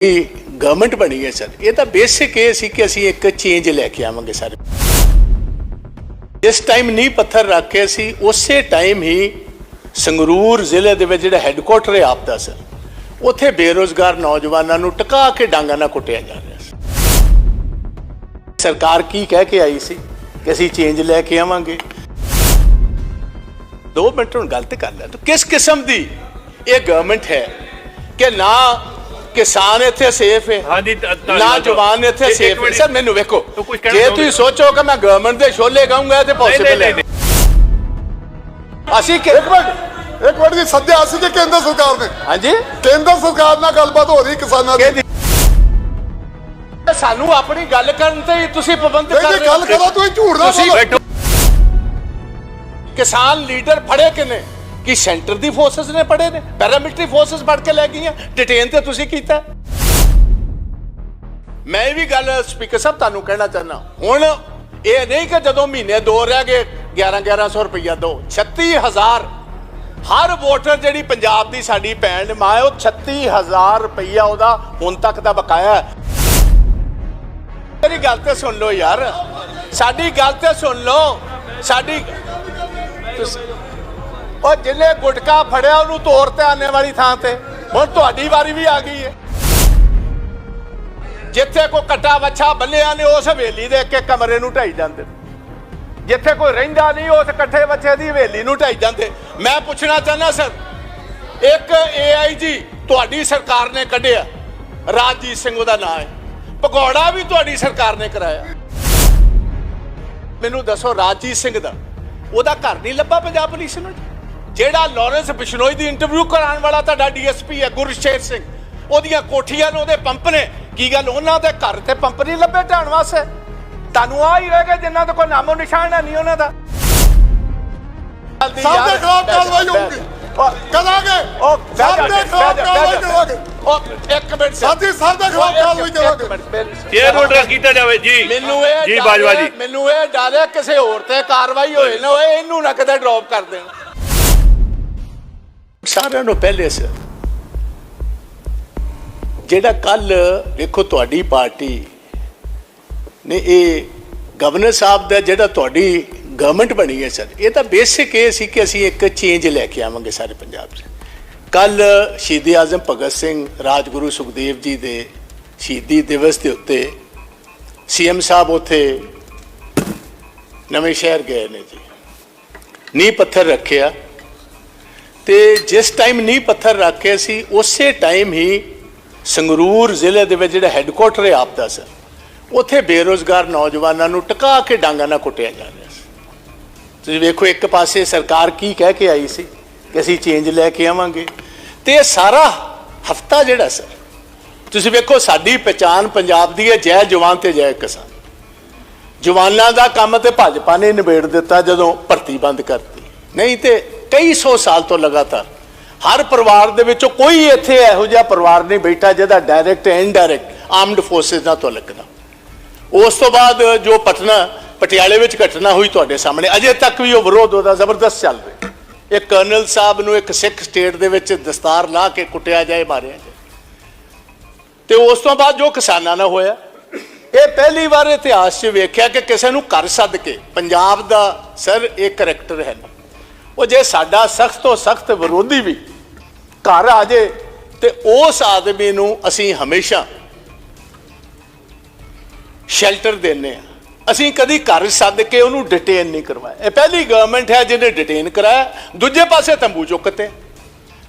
ਇਹ ਗਵਰਨਮੈਂਟ ਬਣੀ ਹੈ ਸਰ। ਇਹ ਤਾਂ ਬੇਸਿਕ ਇਹ ਸੀ ਕਿ ਅਸੀਂ ਇੱਕ ਚੇਂਜ ਲੈ ਕੇ ਆਵਾਂਗੇ ਸਾਰੇ। ਜਿਸ ਟਾਈਮ ਨੀ ਪੱਥਰ ਰੱਖ ਕੇ ਸੀ, ਉਸੇ ਟਾਈਮ ਹੀ ਸੰਗਰੂਰ ਜ਼ਿਲ੍ਹੇ ਦੇ ਵਿੱਚ ਜਿਹੜਾ ਹੈੱਡਕੁਆਟਰ ਹੈ ਆਪ ਦਾ ਸਰ। ਉੱਥੇ ਬੇਰੋਜ਼ਗਾਰ ਨੌਜਵਾਨਾਂ ਨੂੰ ਟਿਕਾ ਕੇ ਡਾਂਗਾ ਨਾਲ ਕੁੱਟਿਆ ਜਾ ਰਿਹਾ ਸੀ। ਸਰਕਾਰ ਕੀ ਕਹਿ ਕੇ ਆਈ ਸੀ ਕਿ ਅਸੀਂ ਚੇਂਜ ਲੈ ਕੇ ਆਵਾਂਗੇ? ਦੋ ਮਿੰਟ ਹੁਣ ਗਲਤ ਕਰ ਲੈ ਤਾਂ ਕਿਸ ਕਿਸਮ ਦੀ ਇਹ ਗਵਰਨਮੈਂਟ ਹੈ ਕਿ ਨਾ ਕਿਸਾਨ ਇੱਥੇ ਸੇਫ ਹੈ। ਹਾਂਜੀ ਧ- ਧੰਨਵਾਦ। ਨਾ ਜਵਾਨ ਇੱਥੇ ਸੇਫ ਹੈ। ਸਰ ਮੈਨੂੰ ਵੇਖੋ। ਤੂੰ ਜੇ ਤੁਸੀਂ ਸੋਚੋ ਕਿ ਮੈਂ ਗਵਰਨਮੈਂਟ ਦੇ ਛੋਲੇ ਗਾਉਂਗਾ ਤੇ ਪੋਸੀਬਲ ਨਹੀਂ ਹੈ। ਅਸੀਂ ਕਿ ਇੱਕ ਮਿੰਟ ਇੱਕ ਮਿੰਟ ਜੀ ਸੱਦਿਆ ਸੀ ਕਿ ਕੇਂਦਰ ਸਰਕਾਰ ਨੇ? ਹਾਂਜੀ। ਕੇਂਦਰ ਸਰਕਾਰ ਨਾਲ ਗੱਲਬਾਤ ਹੋ ਰਹੀ ਕਿਸਾਨਾਂ ਦੀ। ਸਾਨੂੰ ਆਪਣੀ ਗੱਲ ਕਰਨ ਤੇ ਹੀ ਤੁਸੀਂ ਪਾਬੰਦ ਕਰ ਰਹੇ ਗੱਲ ਹੋ ਕਰੋ ਤੁਸੀਂ ਝੂਠ ਨਾ ਤੁਸੀਂ ਬੋਲੋ। ਬੈਠੋ। ਕਿਸਾਨ ਲੀਡਰ ਫੜੇ ਕਿਨੇ? ਕਿ ਸੈਂਟਰ ਦੀ ਫੋਰਸਸ ਨੇ ਫੜੇ ਨੇ ਪੈਰਾਮਿਲਟਰੀ ਫੋਰਸਸ ਫੜ ਕੇ ਲੈ ਗਈਆਂ ਡਿਟੇਨ ਤੇ ਤੁਸੀਂ ਕੀਤਾ। ਮੈਂ ਵੀ ਗੱਲ ਸਪੀਕਰ ਸਾਹਿਬ ਤੁਹਾਨੂੰ ਕਹਿਣਾ ਚਾਹੁੰਦਾ ਹੁਣ ਇਹ ਨਹੀਂ ਕਿ ਜਦੋਂ ਮਹੀਨੇ ਦੋ ਰਹਿ ਗਏ 11 1100 ਰੁਪਈਆ ਦੋ 36000 ਹਰ ਵੋਟਰ ਜਿਹੜੀ ਪੰਜਾਬ ਦੀ ਸਾਡੀ ਭੈਣ ਮਾਂ ਹੈ, ਉਹ 36000 ਰੁਪਈਆ ਉਹਦਾ ਹੁਣ ਤੱਕ ਦਾ ਬਕਾਇਆ ਹੈ। ਮੇਰੀ ਗੱਲ ਤੇ ਸੁਣ ਲਓ ਯਾਰ ਸਾਡੀ ਗੱਲ ਤੇ ਸੁਣ ਲਓ ਸਾਡੀ ਤੁਸੀਂ- ਉਹ ਜਿਹਨੇ ਗੁਟਕਾ ਫੜਿਆ, ਉਹਨੂੰ ਤੋਰ ਤੇ ਆਨੇ ਵਾਲੀ ਥਾਂ ਤੇ। ਹੁਣ ਤੁਹਾਡੀ ਵਾਰੀ ਵੀ ਆ ਗਈ ਹੈ। ਜਿੱਥੇ ਕੋਈ ਕੱਟਾ ਵੱਛਾ ਬੰਨਿਆ ਨੇ ਉਸ ਹਵੇਲੀ ਦੇ ਇੱਕ ਇੱਕ ਕਮਰੇ ਨੂੰ ਢਾਈ ਜਾਂਦੇ। ਜਿੱਥੇ ਕੋਈ ਰਹਿੰਦਾ ਨਹੀਂ, ਉਸ ਇਕੱਠੇ ਬੱਚੇ ਦੀ ਹਵੇਲੀ ਨੂੰ ਢਾਈ ਜਾਂਦੇ। ਮੈਂ ਪੁੱਛਣਾ ਚਾਹੁੰਦਾ, ਸਰ, ਇੱਕ ਏਆਈਜੀ ਤੁਹਾਡੀ ਸਰਕਾਰ ਨੇ ਕੱਢਿਆ। ਰਾਜਜੀਤ ਸਿੰਘ ਉਹਦਾ ਨਾਮ ਹੈ। ਪਕੌੜਾ ਵੀ ਤੁਹਾਡੀ ਸਰਕਾਰ ਨੇ ਕਰਾਇਆ। ਮੈਨੂੰ ਦੱਸੋ, ਰਾਜਜੀਤ ਸਿੰਘ ਦਾ ਉਹਦਾ ਘਰ ਨਹੀਂ ਲੱਭਾ ਪੰਜਾਬ ਪੁਲਿਸ ਨੂੰ? ਜਿਹੜਾ ਲਾਰੈਂਸ ਬਿਸ਼ਨੋਈ ਦੀ ਇੰਟਰਵਿਊ ਕਰਾਉਣ ਵਾਲਾ ਤੁਹਾਡਾ ਡੀਐਸਪੀ ਹੈ ਗੁਰਸ਼ੇਰ ਸਿੰਘ। ਉਹਦੀਆਂ ਕੋਠੀਆਂ ਨੂੰ ਉਹਦੇ ਪੰਪ ਨੇ। ਕੀ ਗੱਲ ਉਹਨਾਂ ਦੇ ਘਰ ਤੇ ਪੰਪ ਨਹੀਂ ਲੱਭੇ ਢਾਣ ਵਾਸਤੇ? ਤੁਹਾਨੂੰ ਆ ਹੀ ਗਿਆ ਜਿਨ੍ਹਾਂ ਦਾ ਕੋਈ ਨਾਮੋ ਨਿਸ਼ਾਨ ਨਹੀਂ ਉਹਨਾਂ ਦਾ। ਸਭ ਦੇ ਖਿਲਾਫ ਕਾਰਵਾਈ ਹੋਊਗੀ। ਕਰਾਂਗੇ। ਉਹ ਸਭ ਦੇ ਖਿਲਾਫ ਕਾਰਵਾਈ ਕਰਾਂਗੇ। ਉਹ ਇੱਕ ਮਿੰਟ। ਸਾਥੀ ਸਭ ਦੇ ਖਿਲਾਫ ਕਾਰਵਾਈ ਇੱਕ ਕਰਾਂਗੇ। ਮਿੰਟ, ਮੇਰੀ- ਚੇਅਰ ਆਰਡਰ ਕੀਤਾ ਜਾਵੇ ਜੀ। ਮੈਨੂੰ ਇਹ ਜੀ ਡਰ ਬਾਜਵਾ ਹੈ- ਜੀ ਮੈਨੂੰ ਇਹ ਡਰ ਹੈ ਕਿਸੇ ਹੋਰ ਤੇ ਕਾਰਵਾਈ ਹੋਏ ਨਾ ਹੋਏ ਇਹਨੂੰ ਨਾ ਕਦੇ ਡ੍ਰੌਪ ਕਰ ਦੇਣ। ਸਾਰਿਆਂ ਨੂੰ ਪਹਿਲੇ ਸਰ ਜਿਹੜਾ ਕੱਲ ਵੇਖੋ ਤੁਹਾਡੀ ਪਾਰਟੀ ਨੇ ਇਹ ਗਵਰਨਰ ਸਾਹਿਬ ਦਾ ਜਿਹੜਾ ਤੁਹਾਡੀ ਗਵਰਨਮੈਂਟ ਬਣੀ ਹੈ ਸਰ, ਇਹ ਤਾਂ ਬੇਸਿਕ ਇਹ ਸੀ ਕਿ ਅਸੀਂ ਇੱਕ ਚੇਂਜ ਲੈ ਕੇ ਆਵਾਂਗੇ ਸਾਰੇ ਪੰਜਾਬ 'ਚ। ਕੱਲ ਸ਼ਹੀਦ ਆਜ਼ਮ ਭਗਤ ਸਿੰਘ ਰਾਜਗੁਰੂ ਸੁਖਦੇਵ ਜੀ ਦੇ ਸ਼ਹੀਦੀ ਦਿਵਸ ਦੇ ਉੱਤੇ ਸੀਐਮ ਸਾਹਿਬ ਉੱਥੇ ਨਵੇਂ ਸ਼ਹਿਰ ਗਏ ਨੇ ਜੀ। ਨੀਂਹ ਪੱਥਰ ਰੱਖਿਆ। ਤੇ ਜਿਸ ਟਾਈਮ ਨੀਂਹ ਪੱਥਰ ਰੱਖੇ ਸੀ, ਉਸੇ ਟਾਈਮ ਹੀ ਸੰਗਰੂਰ ਜ਼ਿਲ੍ਹੇ ਦੇ ਵਿੱਚ ਜਿਹੜਾ ਹੈੱਡਕੁਆਟਰ ਹੈ ਆਪ ਦਾ ਸਰ, ਉੱਥੇ ਬੇਰੋਜ਼ਗਾਰ ਨੌਜਵਾਨਾਂ ਨੂੰ ਟਕਾ ਕੇ ਡਾਂਗਾ ਨਾਲ ਕੁੱਟਿਆ ਜਾ ਰਿਹਾ ਸੀ। ਤੁਸੀਂ ਵੇਖੋ, ਇੱਕ ਪਾਸੇ ਸਰਕਾਰ ਕੀ ਕਹਿ ਕੇ ਆਈ ਸੀ ਕਿ ਅਸੀਂ ਚੇਂਜ ਲੈ ਕੇ ਆਵਾਂਗੇ ਤੇ ਇਹ ਸਾਰਾ ਹਫਤਾ ਜਿਹੜਾ ਸਰ, ਤੁਸੀਂ ਵੇਖੋ ਸਾਡੀ ਪਛਾਣ ਪੰਜਾਬ ਦੀ ਹੈ, ਜੈ ਜਵਾਨ ਤੇ ਜੈ ਕਿਸਾਨ। ਜਵਾਨਾਂ ਦਾ ਕੰਮ ਤੇ ਭਾਜਪਾ ਨੇ ਨਿਬੇੜ ਦਿੱਤਾ ਜਦੋਂ ਭਰਤੀ ਬੰਦ ਕਰਤੀ। ਨਹੀਂ ਤੇ ਕਈ ਸੌ ਸਾਲ ਤੋਂ ਲਗਾਤਾਰ। ਹਰ ਪਰਿਵਾਰ ਦੇ ਵਿੱਚੋਂ ਕੋਈ ਇੱਥੇ ਇਹੋ ਜਿਹਾ ਪਰਿਵਾਰ ਨਹੀਂ ਬੈਠਾ ਜਿਹਦਾ ਡਾਇਰੈਕਟ ਇਨਡਾਇਰੈਕਟ ਆਰਮਡ ਫੋਰਸਸ ਨਾਲ ਤੋਂ ਲੱਗਣਾ ਉਸ ਤੋਂ ਬਾਅਦ ਜੋ ਪਟਨਾ, ਪਟਿਆਲੇ ਵਿੱਚ ਘਟਨਾ ਹੋਈ ਤੁਹਾਡੇ ਸਾਹਮਣੇ, ਅਜੇ ਤੱਕ ਵੀ ਉਹ ਵਿਰੋਧ ਉਹਦਾ ਜ਼ਬਰਦਸਤ ਚੱਲ ਰਿਹਾ। ਇਹ ਕਰਨਲ ਸਾਹਿਬ ਨੂੰ ਇੱਕ ਸਿੱਖ ਸਟੇਟ ਦੇ ਵਿੱਚ ਦਸਤਾਰ ਲਾ ਕੇ ਕੁੱਟਿਆ ਜਾਏ, ਮਾਰਿਆ ਜਾਏ। ਤੇ ਉਸ ਤੋਂ ਬਾਅਦ ਜੋ ਕਿਸਾਨਾਂ ਨਾਲ ਹੋਇਆ, ਇਹ ਪਹਿਲੀ ਵਾਰ ਇਤਿਹਾਸ 'ਚ ਵੇਖਿਆ ਕਿ ਕਿਸੇ ਨੂੰ ਘਰ ਸੱਦ ਕੇ ਪੰਜਾਬ ਦਾ ਸਰ ਇਹ ਕਰੈਕਟਰ ਹੈ ਨਾ ਉਹ ਜੇ ਸਾਡਾ ਸਖਤ ਤੋਂ ਸਖਤ ਵਿਰੋਧੀ ਵੀ ਘਰ ਆ ਜੇ ਤੇ ਉਸ ਆਦਮੀ ਨੂੰ ਅਸੀਂ ਹਮੇਸ਼ਾ ਸ਼ੈਲਟਰ ਦਿੰਨੇ ਆ ਅਸੀਂ ਕਦੀ ਘਰ ਸੱਦ ਕੇ ਉਹਨੂੰ ਡਿਟੇਨ ਨਹੀਂ ਕਰਵਾਇਆ। ਇਹ ਪਹਿਲੀ ਗਵਰਨਮੈਂਟ ਹੈ ਜਿਹਨੇ ਡਿਟੇਨ ਕਰਾਇਆ। ਦੂਜੇ ਪਾਸੇ ਤੰਬੂ ਚੁੱਕਤੇ।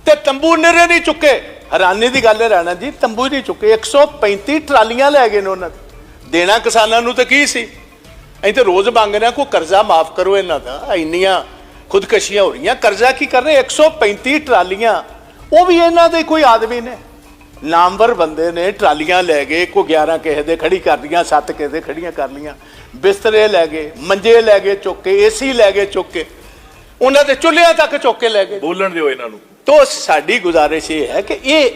ਤੇ ਤੰਬੂ ਨਿਰੇ ਨਹੀਂ ਚੁੱਕੇ। ਹੈਰਾਨੀ ਦੀ ਗੱਲ ਹੈ ਰਾਣਾ ਜੀ, ਤੰਬੂ ਨਹੀਂ ਚੁੱਕੇ। 135 ਟਰਾਲੀਆਂ ਲੈ ਗਏ ਨੇ ਉਹਨਾਂ ਦੇ। ਦੇਣਾ ਕਿਸਾਨਾਂ ਨੂੰ ਤਾਂ ਕੀ ਸੀ? ਅਸੀਂ ਤੇ ਰੋਜ਼ ਮੰਗਦੇ ਹਾਂ, ਕੋਈ ਕਰਜ਼ਾ ਮਾਫ ਕਰੋ ਇਹਨਾਂ ਦਾ। ਇੰਨੀਆਂ ਖੁਦਕਸ਼ੀਆਂ ਹੋ ਰਹੀਆਂ। ਕਰਜ਼ਾ ਕੀ ਕਰ ਰਹੇ? 135 ਟਰਾਲੀਆਂ। ਉਹ ਵੀ ਇਹਨਾਂ ਦੇ ਕੋਈ ਆਦਮੀ ਨੇ। ਨਾਮਵਰ ਬੰਦੇ ਨੇ ਟਰਾਲੀਆਂ ਲੈ ਗਏ ਕੋ 11 ਕਿਸੇ ਦੇ ਖੜੀ ਕਰ ਲੀਆਂ 7 ਕਿਸੇ ਦੇ ਖੜੀਆਂ ਕਰ ਲੀਆਂ ਬਿਸਤਰੇ ਲੈ ਗਏ ਮੰਜੇ ਲੈ ਗਏ ਚੁੱਕ ਕੇ ਏਸੀ ਲੈ ਗਏ ਚੁੱਕ ਕੇ। ਉਹਨਾਂ ਦੇ ਚੁੱਲ੍ਹਿਆਂ ਤੱਕ ਚੁੱਕ ਕੇ ਲੈ ਗਏ। ਬੋਲਣ ਦਿਓ ਇਹਨਾਂ ਨੂੰ। ਤੋ ਸਾਡੀ ਗੁਜ਼ਾਰਿਸ਼ ਇਹ ਹੈ ਕਿ ਇਹ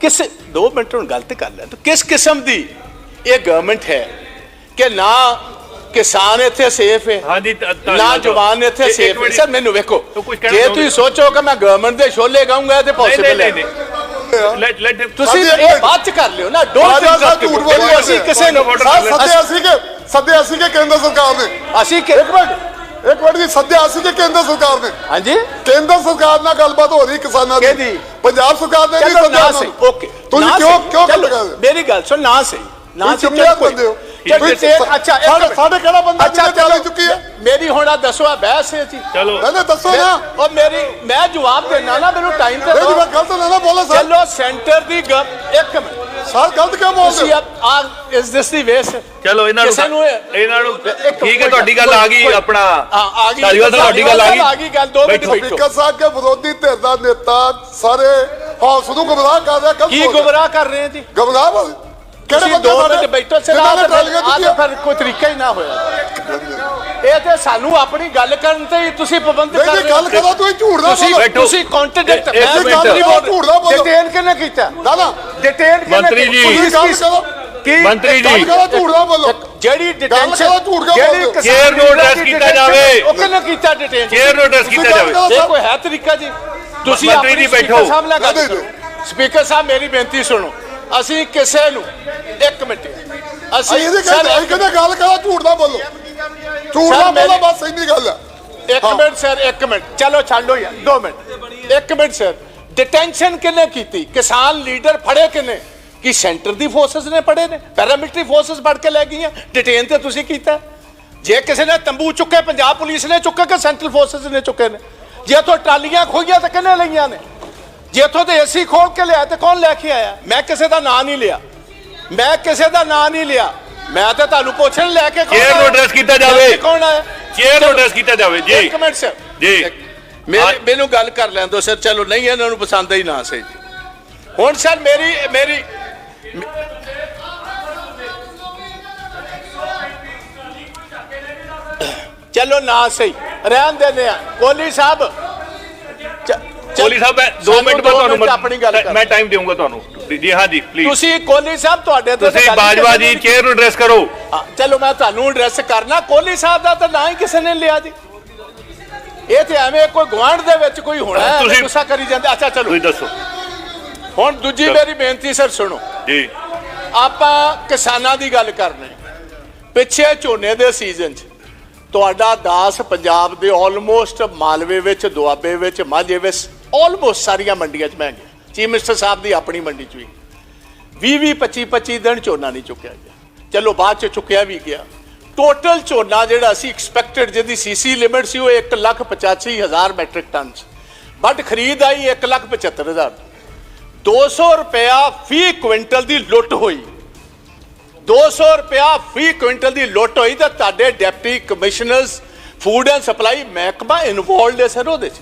ਕਿਸ 2 ਮਿੰਟ ਹੁਣ ਗਲਤ ਕਰ ਲਿਆ ਤਾਂ ਕਿਸ ਕਿਸਮ ਦੀ ਇਹ ਗਵਰਨਮੈਂਟ ਹੈ ਕਿ ਨਾ ਕਿਸਾਨ ਇੱਥੇ ਸੇਫ ਹੈ। ਹਾਂਜੀ ਧ- ਨਾ ਧੰਨਵਾਦ। ਜਵਾਨ ਇੱਥੇ ਸੇਫ ਹੈ। ਸਰ ਮੈਨੂੰ ਵੇਖੋ। ਜੇ ਤੁਸੀਂ ਸੋਚੋ ਕਿ ਮੈਂ ਗਵਰਨਮੈਂਟ ਦੇ ਛੋਲੇ ਗਾਉਂਗਾ ਤੇ ਪੋਸੀਬਲ ਨਹੀਂ ਹੈ। ਨਹੀਂ ਲੈਟ ਲੈਟ ਤੁਸੀਂ ਇਹ ਚ ਕਰ ਲਿਓ ਨਾ ਸਾਹਿਬ ਝੂਠ ਬੋਲ ਅਸੀਂ। ਕਿਸੇ ਨੂੰ Order ਸਰ ਕਰ ਸੱਦੇ ਅਸੀਂ ਕਿ ਸੱਦੇ ਅਸੀਂ ਕਿ ਕੇਂਦਰ ਸਰਕਾਰ ਨੇ। ਅਸੀਂ ਕਿ ਇੱਕ ਮਿੰਟ ਇੱਕ ਮਿੰਟ ਜੀ ਸੱਦਿਆ ਅਸੀਂ ਕਿ ਕੇਂਦਰ ਸਰਕਾਰ ਨੇ। ਹਾਂਜੀ। ਕੇਂਦਰ ਸਰਕਾਰ ਨਾਲ ਗੱਲਬਾਤ ਹੋ ਰਹੀ ਕਿਸਾਨਾਂ ਦੀ। ਕਿਹਦੀ? ਪੰਜਾਬ ਸਰਕਾਰ ਨੇ ਨਹੀਂ ਸੱਦਿਆ। ਓਕੇ। ਤੁਸੀਂ ਕਿਉਂ। ਕਿਉਂ ਗੱਲ ਕਰਦੇ ਮੇਰੀ ਗੱਲ ਸੁਣ ਨਾ ਸਹੀ। ਨਾ ਸਹੀ ਕੋਈ- ਬੰਦੇ ਹੋ। ਤੁਸੀਂ ਡਿਟੇਲ- ਸਾ- ਅੱਛਾ ਇੱਕ ਸਾਡੇ- ਮਿੰਟ। ਸਾਡੇ ਕਿਹੜਾ ਬੰਦਾ ਅੱਛਾ ਜਿਹਨੇ ਚੱਲ। ਚਲੋ ਚੁੱਕੀ ਹੈ? ਮੇਰੀ ਹੁਣ ਆ ਦੱਸੋ ਆ ਬਹਿਸ ਹੈ ਜੀ ਚਲੋ। ਨਹੀਂ ਨਹੀਂ ਦੱਸੋ ਨਾ। ਉਹ ਮੇਰੀ ਮੈਂ ਜਵਾਬ ਦੇਣਾ ਨਾ ਮੈਨੂੰ ਟਾਈਮ ਤੇ ਨਹੀਂ ਜੀ ਦਿਓ ਮੈਂ ਗਲਤ ਨਾ ਨਾ ਬੋਲਾਂ ਸਰ। ਚਲੋ ਸੈਂਟਰ ਦੀ ਗੱਲ ਇੱਕ ਮਿੰਟ। ਸਰ ਗਲਤ ਕਿਉਂ ਬੋਲਦੇ ਤੁਸੀਂ ਹੋ? ਆ ਇਸ ਦਿਸ ਦੀ ਵੇਸ ਚਲੋ ਇਹਨਾਂ ਕਿਸੇ ਨੂੰ ਨੂੰ ਇਹ- ਇਹਨਾਂ ਨੂੰ ਇੱਕ- ਠੀਕ ਹੈ ਕੋਈ- ਤੁਹਾਡੀ ਗੱਲ ਆ ਗਈ ਕੋਈ- ਆਪਣਾ ਹਾਂ ਆ ਗਈ। ਧਾਲੀਵਾਲ ਸਾਹਿਬ ਤੁਹਾਡੀ ਗੱਲ ਆ ਗਈ। ਆ ਗਈ ਗੱਲ ਦੋ ਮਿੰਟ ਬੈਠੋ। ਬੈਠੋ। ਸਪੀਕਰ ਸਾਹਿਬ ਕੇ ਵਿਰੋਧੀ ਧਿਰ ਦਾ ਨੇਤਾ ਸਾਰੇ ਹਾਊਸ ਨੂੰ ਗੁੰਮਰਾਹ ਕਰ ਰਿਹਾ ਗਲਤ ਕੀ ਬੋਲ ਰਿਹਾ। ਗੁੰਮਰਾਹ ਕਰ ਰਹੇ ਆ ਜੀ? ਗੁੰਮਰਾਹ ਬੋਲ ਕਿਹੜੇ ਦੋ ਮਿੰਟ ਬੈਠੋ ਸਿਰ ਜਿਨ੍ਹਾਂ ਆ ਨੇ ਤੇ ਟਰਾਲੀਆਂ ਫਿਰ- ਕੋਈ ਤਰੀਕਾ ਹੀ ਨਾ ਹੋਇਆ ਇਹ ਤੇ ਸਾਨੂੰ ਆਪਣੀ ਗੱਲ ਕਰਨ ਤੇ ਹੀ ਤੁਸੀਂ ਪਾਬੰਦ ਨਹੀਂ ਕਰ ਜੀ ਰਹੇ ਗੱਲ ਹੋ ਕਰੋ ਤੁਸੀਂ ਝੂਠ ਨਾ ਤੁਸੀਂ ਬੋਲੋ ਬੈਠੋ। ਤੁਸੀਂ ਕੰਟਰਡਿਕਟ ਮਿੰਟ। ਗੱਲ ਨਹੀਂ ਬੋਲ ਝੂਠ ਨਾ ਬੋਲੋ। ਡਿਟੇਨ ਕਿਹਨੇ ਕੀਤਾ ਨਾ ਨਾ ਡਿਟੇਨ ਕਿਹਨੇ ਮੰਤਰੀ ਜੀ। ਤੁਸੀਂ ਗੱਲ ਕਰੋ ਕੀ ਮੰਤਰੀ ਗੱਲ ਜੀ ਕਰੋ ਝੂਠ ਨਾ ਬੋਲੋ ਜਿਹੜੀ ਡਿਟੈਂਸ਼ਨ ਕਰੋ, ਝੂਠ ਕਿਉਂ ਬੋਲਦੇ ਹੋ? Chair ਨੂੰ address ਕੀਤਾ ਜਾਵੇ। ਉਹ ਕਿਹਨੇ ਕੀਤਾ ਡਿਟੇਨ ਚੇਅਰ ਨੂੰ address ਕੀਤਾ ਜਾਵੇ। ਇਹ ਕੋਈ ਹੈ ਤਰੀਕਾ ਜੀ ਤੁਸੀਂ ਮੰਤਰੀ ਆਪਣੀ ਜੀ ਬੈਠੋ। ਸਾਹਿਬ ਨਾਲ ਗੱਲ ਨਹੀਂ, ਕਰੋ ਸਪੀਕਰ ਸਾਹਿਬ ਮੇਰੀ ਬੇਨਤੀ ਸੁਣੋ ਅਸੀਂ ਕਿਸੇ ਨੂੰ ਇੱਕ ਮਿੰਟ। ਅਸੀਂ ਇਹਦੇ ਕਹਿੰਦੇ ਅਸੀਂ ਕਹਿੰਦੇ ਗੱਲ ਕਰੋ ਝੂਠ ਨਾ ਬੋਲੋ। ਝੂਠ ਨਾ ਬੋਲੋ ਬਸ ਇੰਨੀ ਗੱਲ ਹੈ ਇੱਕ। ਮਿੰਟ ਸਰ ਇੱਕ ਮਿੰਟ। ਚਲੋ ਛੱਡੋ ਯਾਰ ਦੋ ਮਿੰਟ। ਇੱਕ ਮਿੰਟ ਸਰ। ਡਿਟੈਂਸ਼ਨ ਕਿੰਨੇ ਕੀਤੀ? ਕਿਸਾਨ ਲੀਡਰ ਫੜੇ ਕਿੰਨੇ ਕਿ ਸੈਂਟਰ ਦੀ ਫੋਰਸਸ ਨੇ ਫੜੇ ਨੇ? ਪੈਰਾਮਿਲਟਰੀ ਫੋਰਸਸ ਫੜ ਕੇ ਲੈ ਗਈਆਂ? ਡਿਟੇਨ ਤੇ ਤੁਸੀਂ ਕੀਤਾ? ਜੇ ਕਿਸੇ ਨੇ ਤੰਬੂ ਚੁੱਕੇ ਪੰਜਾਬ ਪੁਲਿਸ ਨੇ ਚੁੱਕੇ ਕਿ ਸੈਂਟਰਲ ਫੋਰਸਸ ਨੇ ਚੁੱਕੇ ਨੇ? ਜੇ ਤੋਂ ਟਰਾਲੀਆਂ ਖੋਈਆਂ ਤਾਂ ਕਿੰਨੇ ਲਈਆਂ ਨੇ? ਜੇ ਇੱਥੋਂ ਤੇ ਏਸੀ ਖੋਲ ਕੇ ਲਿਆ ਤੇ ਕੌਣ ਲੈ ਕੇ ਆਇਆ? ਮੈਂ ਕਿਸੇ ਦਾ ਨਾਂ ਨਹੀਂ ਲਿਆ। ਮੈਂ ਕਿਸੇ ਦਾ ਨਾਂ ਨਹੀਂ ਲਿਆ। ਮੈਂ ਤਾਂ ਤੁਹਾਨੂੰ ਪੁੱਛਣ ਲੈ ਕੇ ਕੌਣ Chair ਨੂੰ address ਕੀਤਾ ਜਾਵੇ। ਕੌਣ ਆਇਆ ਚੇਅਰ ਨੂੰ address ਕੀਤਾ ਜਾਵੇ ਜੀ। ਇੱਕ ਮਿੰਟ ਸਰ ਜੀ। ਮੇਰੇ। ਮੈਨੂੰ ਗੱਲ ਕਰ ਲੈਣ ਦਿਓ ਸਰ ਚਲੋ ਨਹੀਂ ਇਹਨਾਂ ਨੂੰ ਪਸੰਦ ਹੀ ਨਾ ਸਹੀ ਹੁਣ ਸਰ ਮੇਰੀ ਮੇਰੀ ਚਲੋ ਨਾ ਸਹੀ। ਰਹਿਣ ਦੇਨੇ ਆ। ਕੋਲੀ ਸਾਹਿਬ। ਕੋਲੀ ਸਾਹਿਬ ਮੈਂ 2 ਸਾਨੂੰ ਮਿੰਟ ਬਾਅਦ ਤੁਹਾਨੂੰ ਆਪਣੀ ਗੱਲ ਕਰ ਮੈਂ ਟਾਈਮ ਦੇਵਾਂਗਾ ਤੁਹਾਨੂੰ। ਜੀ ਹਾਂ ਜੀ ਪਲੀਜ਼ ਤੁਸੀਂ ਕੋਲੀ ਸਾਹਿਬ ਤੁਹਾਡੇ ਤੇ ਤੁਸੀਂ ਗੱਲ ਬਾਜਵਾ ਜੀ ਚੇਅਰ ਨੂੰ ਐਡਰੈਸ ਕਰੋ। ਹਾਂ, ਚਲੋ ਮੈਂ ਤੁਹਾਨੂੰ ਐਡਰੈਸ ਕਰਨਾ। ਕੋਹਲੀ ਸਾਹਿਬ ਦਾ ਤਾਂ ਨਾ ਹੀ ਕਿਸੇ ਨੇ ਲਿਆ ਜੀ। ਇਹ ਤੇ ਐਵੇਂ ਕੋਈ ਗਵਾਂਢ ਦੇ ਵਿੱਚ ਕੋਈ ਹੋਣਾ ਹੈ ਤੁਸੀਂ- ਗੁੱਸਾ ਕਰੀ ਜਾਂਦੇ। ਅੱਛਾ ਚਲੋ। ਤੁਸੀਂ ਦੱਸੋ। ਹੁਣ ਦੂਜੀ ਮੇਰੀ ਬੇਨਤੀ ਸਰ ਸੁਣੋ। ਜੀ। ਆਪਾਂ ਕਿਸਾਨਾਂ ਦੀ ਗੱਲ ਕਰਨੇ। ਪਿੱਛੇ ਝੋਨੇ ਦੇ ਸੀਜ਼ਨ 'ਚ ਤੁਹਾਡਾ ਦਾਸ ਪੰਜਾਬ ਦੇ ਆਲਮੋਸਟ ਮਾਲਵੇ ਵਿੱਚ ਦੁਆਬੇ ਵਿੱਚ ਮਾਝੇ ਵਿੱਚ ਆਲਮੋਸਟ ਸਾਰੀਆਂ ਮੰਡੀਆਂ 'ਚ ਮੈਂ ਗਿਆ। ਚੀਫ ਮਿਨਿਸਟਰ ਸਾਹਿਬ ਦੀ ਆਪਣੀ ਮੰਡੀ 'ਚ ਵੀ। 20 20 25 25 ਦਿਨ ਝੋਨਾ ਨਹੀਂ ਚੁੱਕਿਆ ਗਿਆ। ਚਲੋ ਬਾਅਦ 'ਚ ਚੁੱਕਿਆ ਵੀ ਗਿਆ। ਟੋਟਲ ਝੋਨਾ ਜਿਹੜਾ ਸੀ ਐਕਸਪੈਕਟਡ ਜਿਹਦੀ ਸੀਸੀ ਲਿਮਿਟ ਸੀ ਉਹ 185000 ਮੈਟ੍ਰਿਕ ਟਨ ਸੀ। ਬਟ ਖਰੀਦ ਆਈ 175000 200 ਰੁਪਇਆ ਫੀ ਕੁਇੰਟਲ ਦੀ ਲੁੱਟ ਹੋਈ। 200 ਰੁਪਇਆ ਫੀ ਕੁਇੰਟਲ ਦੀ ਲੁੱਟ ਹੋਈ ਤਾਂ ਤੁਹਾਡੇ deputy commissioners food and supply ਮਹਿਕਮਾ ਇਨਵੋਲਡ ਹੈ ਸਰ ਉਹਦੇ 'ਚ।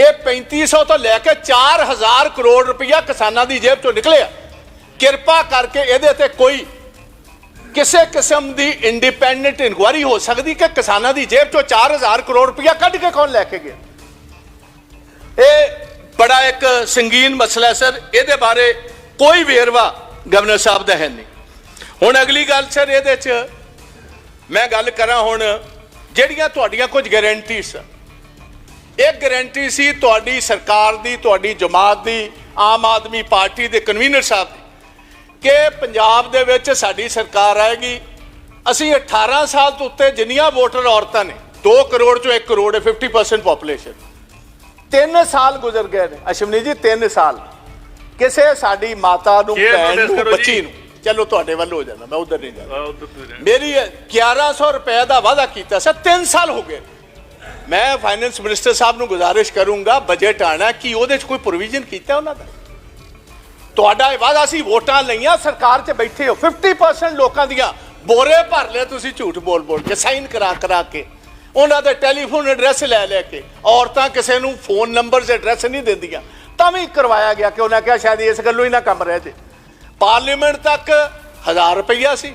ਇਹ 3500 ਤੋਂ ਲੈ ਕੇ 4000 ਕਰੋੜ ਰੁਪਇਆ ਕਿਸਾਨਾਂ ਦੀ ਜੇਬ ਚੋਂ ਨਿਕਲਿਆ ਕਿਰਪਾ ਕਰਕੇ ਇਹਦੇ ਤੇ ਕੋਈ ਕਿਸੇ ਕਿਸਮ ਦੀ ਇੰਡੀਪੈਂਡੈਂਟ ਇਨਕੁਆਇਰੀ ਹੋ ਸਕਦੀ ਕਿ ਕਿਸਾਨਾਂ ਦੀ ਜੇਬ ਚੋਂ 4000 ਕਰੋੜ ਰੁਪਇਆ ਕੱਢ ਕੇ ਕੌਣ ਲੈ ਕੇ ਗਿਆ? ਇਹ ਬੜਾ ਇੱਕ ਸੰਗੀਨ ਮਸਲਾ ਹੈ ਸਰ। ਇਹਦੇ ਬਾਰੇ ਕੋਈ ਵੇਰਵਾ ਗਵਰਨਰ ਸਾਹਿਬ ਦਾ ਹੈ ਨਹੀਂ। ਹੁਣ ਅਗਲੀ ਗੱਲ ਸਰ, ਇਹਦੇ 'ਚ ਮੈਂ ਗੱਲ ਕਰਾਂ ਹੁਣ ਜਿਹੜੀਆਂ ਤੁਹਾਡੀਆਂ ਕੁਝ ਗਾਰੰਟੀਜ਼ ਇੱਕ ਗਾਰੰਟੀ ਸੀ ਤੁਹਾਡੀ ਸਰਕਾਰ ਦੀ ਤੁਹਾਡੀ ਜਮਾਤ ਦੀ ਆਮ ਆਦਮੀ ਪਾਰਟੀ ਦੇ ਕਨਵੀਨਰ ਸਾਹਿਬ ਦੀ ਕਿ ਪੰਜਾਬ ਦੇ ਵਿੱਚ ਸਾਡੀ ਸਰਕਾਰ ਆਏਗੀ। ਅਸੀਂ 18 ਸਾਲ ਤੋਂ ਉੱਤੇ ਜਿੰਨੀਆਂ ਵੋਟਰ ਔਰਤਾਂ ਨੇ 2 ਕਰੋੜ ਚੋਂ 1 ਕਰੋੜ ਹੈ 50% ਪੋਪੂਲੇਸ਼ਨ ਤਿੰਨ ਸਾਲ ਗੁਜ਼ਰ ਗਏ ਨੇ। ਅਸ਼ਵਨੀ ਜੀ ਤਿੰਨ ਸਾਲ। ਕਿਸੇ ਸਾਡੀ ਮਾਤਾ ਨੂੰ ਭੈਣ ਨੂੰ ਬੱਚੀ। ਨੂੰ। ਚਲੋ ਤੁਹਾਡੇ ਵੱਲ ਹੋ ਜਾਣਾ ਮੈਂ ਉਧਰ ਨਹੀਂ ਜਾਣਾ ਮੇਰੀ ਇਹ 1100 ਰੁਪਏ ਦਾ ਵਾਅਦਾ ਕੀਤਾ ਸਰ 3 ਸਾਲ ਹੋ ਗਏ ਮੈਂ ਫਾਈਨੈਂਸ ਮਿਨਿਸਟਰ ਸਾਹਿਬ ਨੂੰ ਗੁਜ਼ਾਰਿਸ਼ ਕਰੂੰਗਾ ਬਜਟ ਆਣਾ, ਕਿ ਉਹਦੇ 'ਚ ਕੋਈ ਪ੍ਰੋਵੀਜ਼ਨ ਕੀਤਾ ਉਹਨਾਂ ਦਾ ਤੁਹਾਡਾ ਇਹ ਵਾਅਦਾ ਸੀ, ਵੋਟਾਂ ਲਈਆਂ, ਸਰਕਾਰ 'ਚ ਬੈਠੇ ਹੋ 50% ਲੋਕਾਂ ਦੀਆਂ ਬੋਰੇ ਭਰ ਲਿਆ ਤੁਸੀਂ ਝੂਠ ਬੋਲ ਬੋਲ ਕੇ ਸਾਈਨ ਕਰਾ ਕਰਾ ਕੇ। ਉਹਨਾਂ ਦੇ ਟੈਲੀਫੋਨ ਐਡਰੈਸ ਲੈ ਲੈ ਕੇ, ਔਰਤਾਂ ਕਿਸੇ ਨੂੰ ਫੋਨ ਨੰਬਰਸ ਐਡਰੈਸ ਨਹੀਂ ਦਿੰਦੀਆਂ। ਤਾਂ ਵੀ ਕਰਵਾਇਆ ਗਿਆ ਕਿ ਉਹਨਾਂ ਕਿਹਾ ਸ਼ਾਇਦ ਇਸ ਗੱਲੋਂ ਹੀ ਨਾ ਕੰਮ ਰਹਿ ਜੇ। ਪਾਰਲੀਮੈਂਟ ਤੱਕ 1000 ਰੁਪਈਆ ਸੀ।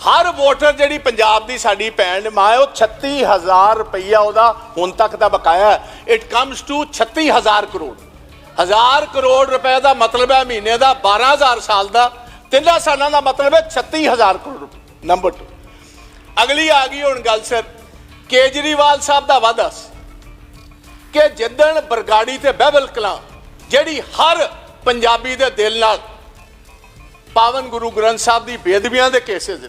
ਹਰ ਵੋਟਰ ਜਿਹੜੀ ਪੰਜਾਬ ਦੀ ਸਾਡੀ ਭੈਣ ਮਾਂ ਹੈ, ਉਹ 36000 ਰੁਪਈਆ ਉਹਦਾ ਹੁਣ ਤੱਕ ਦਾ ਬਕਾਇਆ ਇਟ ਕਮਸ ਟੂ 36000 ਕਰੋੜ। ਹਜ਼ਾਰ ਕਰੋੜ ਰੁਪਏ ਦਾ ਮਤਲਬ ਹੈ ਮਹੀਨੇ ਦਾ 12000 ਸਾਲ ਦਾ। ਤਿੰਨਾਂ ਸਾਲਾਂ ਦਾ ਮਤਲਬ ਹੈ 36000 ਕਰੋੜ ਰੁਪਏ। ਨੰਬਰ 2 ਅਗਲੀ ਆ ਗਈ ਹੁਣ ਗੱਲ ਸਰ ਕੇਜਰੀਵਾਲ ਸਾਹਿਬ ਦਾ ਵਾਅਦਾ ਸੀ ਕਿ ਜਿੱਦਣ ਬਰਗਾੜੀ ਤੇ ਬਹਿਬਲ ਕਲਾਂ ਜਿਹੜੀ ਹਰ ਪੰਜਾਬੀ ਦੇ ਦਿਲ ਨਾਲ ਪਾਵਨ ਗੁਰੂ ਗ੍ਰੰਥ ਸਾਹਿਬ ਦੀ ਬੇਦਬੀਆਂ ਦੇ ਕੇਸਿਸ ਨੇ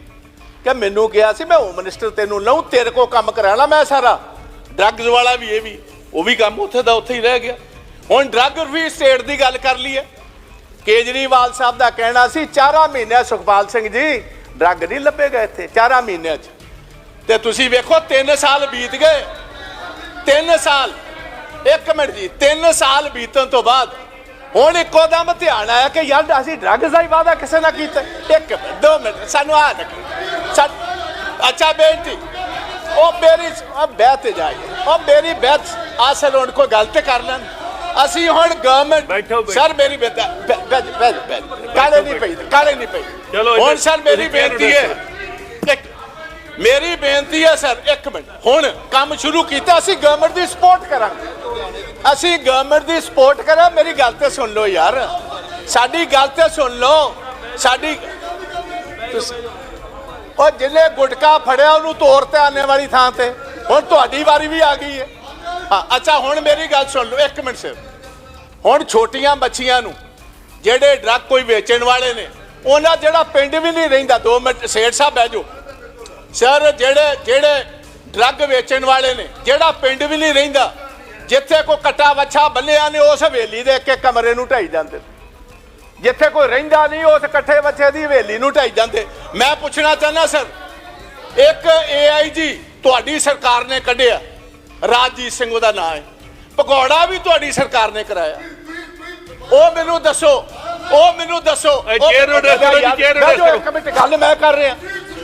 ਕਿ ਮੈਨੂੰ ਕਿਹਾ ਸੀ, ਮੈਂ ਹੋਮ ਮਿਨਿਸਟਰ ਤੈਨੂੰ ਲਊ, ਤੇਰੇ ਕੋ ਕੰਮ ਕਰਾਣਾ ਮੈਂ ਸਾਰਾ। ਡਰੱਗਸ ਵਾਲਾ ਵੀ ਇਹ ਵੀ, ਉਹ ਵੀ ਕੰਮ ਉੱਥੇ ਦਾ ਉੱਥੇ ਹੀ ਰਹਿ ਗਿਆ। ਹੁਣ ਡਰੱਗ ਫਰੀ ਸਟੇਟ ਦੀ ਗੱਲ ਕਰ ਲਈਏ। ਕੇਜਰੀਵਾਲ ਸਾਹਿਬ ਦਾ ਕਹਿਣਾ ਸੀ 4 ਮਹੀਨਿਆਂ ਸੁਖਪਾਲ ਸਿੰਘ ਜੀ ਡਰੱਗ ਨਹੀਂ ਲੱਭੇਗਾ ਇੱਥੇ 4 ਮਹੀਨਿਆਂ 'ਚ। ਤੇ ਤੁਸੀਂ ਵੇਖੋ 3 ਸਾਲ ਬੀਤ ਗਏ। 3 ਸਾਲ, ਇੱਕ ਮਿੰਟ ਜੀ 3 ਸਾਲ ਬੀਤਣ ਤੋਂ ਬਾਅਦ ਹੁਣ ਇੱਕੋ ਦਮ ਧਿਆਨ ਆਇਆ ਕਿ ਯਾਰ ਅਸੀਂ ਡਰੱਗਸ ਦਾ ਹੀ ਵਾਅਦਾ ਕਿਸੇ ਨਾਲ ਕੀਤਾ। ਇੱਕ ਮਿੰਟ ਦੋ ਮਿੰਟ ਸਾਨੂੰ ਆ ਰੱਖ। ਅੱਛਾ ਬੇਨਤੀ ਉਹ ਮੇਰੀ ਉਹ ਬਹਿ ਤੇ ਜਾਈਏ। ਉਹ ਮੇਰੀ ਬਹਿਤ ਆਸਲ ਹੁਣ ਕੋਈ ਗਲਤ ਕਰ ਲੈਣ। ਅਸੀਂ ਹੁਣ ਗਵਰਨਮੈਂਟ। ਸਰ ਮੇਰੀ ਬੇਟਾ ਬੈਠ ਬੈਠ ਬੈਠ ਕਾਲੇ ਨਹੀਂ ਪਈ ਕਾਲੇ ਨਹੀਂ ਪਈ। ਚਲੋ, ਹੁਣ ਸਰ ਮੇਰੀ ਬੇਨਤੀ ਹੈ ਮੇਰੀ ਬੇਨਤੀ ਹੈ ਸਰ, ਇੱਕ ਮਿੰਟ। ਹੁਣ ਕੰਮ ਸ਼ੁਰੂ ਕੀਤਾ, ਅਸੀਂ ਗਵਰਨਮੈਂਟ ਦੀ ਸਪੋਰਟ ਕਰਾਂਗੇ। ਅਸੀਂ ਗਵਰਨਮੈਂਟ ਦੀ ਸਪੋਰਟ ਕਰਾਂ, ਮੇਰੀ ਗੱਲ ਤੇ ਸੁਣ ਲਓ ਯਾਰ। ਸਾਡੀ ਗੱਲ ਤੇ ਸੁਣ ਲਓ। ਸਾਡੀ ਉਹ ਜਿਹਨੇ ਗੁਟਕਾ ਫੜਿਆ, ਉਹਨੂੰ ਤੋੜ ਤੇ ਆਨੇ ਵਾਲੀ ਥਾਂ ਤੇ। ਹੁਣ ਤੁਹਾਡੀ ਵਾਰੀ ਵੀ ਆ ਗਈ ਹੈ। ਹਾਂ, ਅੱਛਾ, ਹੁਣ ਮੇਰੀ ਗੱਲ ਸੁਣ ਲਓ, ਇੱਕ ਮਿੰਟ ਸਿਰ। ਹੁਣ ਛੋਟੀਆਂ ਬੱਚੀਆਂ ਨੂੰ, ਜਿਹੜੇ ਡਰੱਗ ਕੋਈ ਵੇਚਣ ਵਾਲੇ ਨੇ, ਉਹਨਾਂ ਜਿਹੜਾ ਪਿੰਡ ਵੀ ਨਹੀਂ ਰਹਿੰਦਾ 2 ਮਿੰਟ, ਸੇਠ ਸਾਹਿਬ ਬਹਿ ਜਾਓ। ਸਰ ਜਿਹੜੇ ਜਿਹੜੇ ਡਰੱਗ ਵੇਚਣ ਵਾਲੇ ਨੇ ਜਿਹੜਾ ਪਿੰਡ ਵੀ ਨਹੀਂ ਰਹਿੰਦਾ ਜਿੱਥੇ ਕੋਈ ਕਟਾ ਵੱਛਾ ਬੱਲਿਆ ਨੇ ਉਸ ਹਵੇਲੀ ਦੇ ਇੱਕ ਇੱਕ ਕਮਰੇ ਨੂੰ ਢਾਈ ਜਾਂਦੇ। ਜਿੱਥੇ ਕੋਈ ਰਹਿੰਦਾ ਨਹੀਂ ਉਸ ਇਕੱਠੇ ਬੱਚੇ ਦੀ ਹਵੇਲੀ ਨੂੰ ਢਾਈ ਜਾਂਦੇ। ਮੈਂ ਪੁੱਛਣਾ ਚਾਹੁੰਦਾ ਸਰ ਇੱਕ ਏਆਈਜੀ ਤੁਹਾਡੀ ਸਰਕਾਰ ਨੇ ਕੱਢਿਆ। ਰਾਜਜੀਤ ਸਿੰਘ ਉਹਦਾ ਨਾਮ ਹੈ। ਪਕੌੜਾ ਵੀ ਤੁਹਾਡੀ ਸਰਕਾਰ ਨੇ ਕਰਾਇਆ। ਉਹ ਮੈਨੂੰ ਦੱਸੋ ਉਹ ਮੈਨੂੰ ਦੱਸੋ। ਉਹ- chair ਨੂੰ address ਕਰੋ ਜੀ, ਯਾਰ, chair ਨੂੰ ਬਹਿ ਜਾਓ, address ਇੱਕ ਮਿੰਟ ਗੱਲ ਮੈਂ ਕਰ ਰਿਹਾ।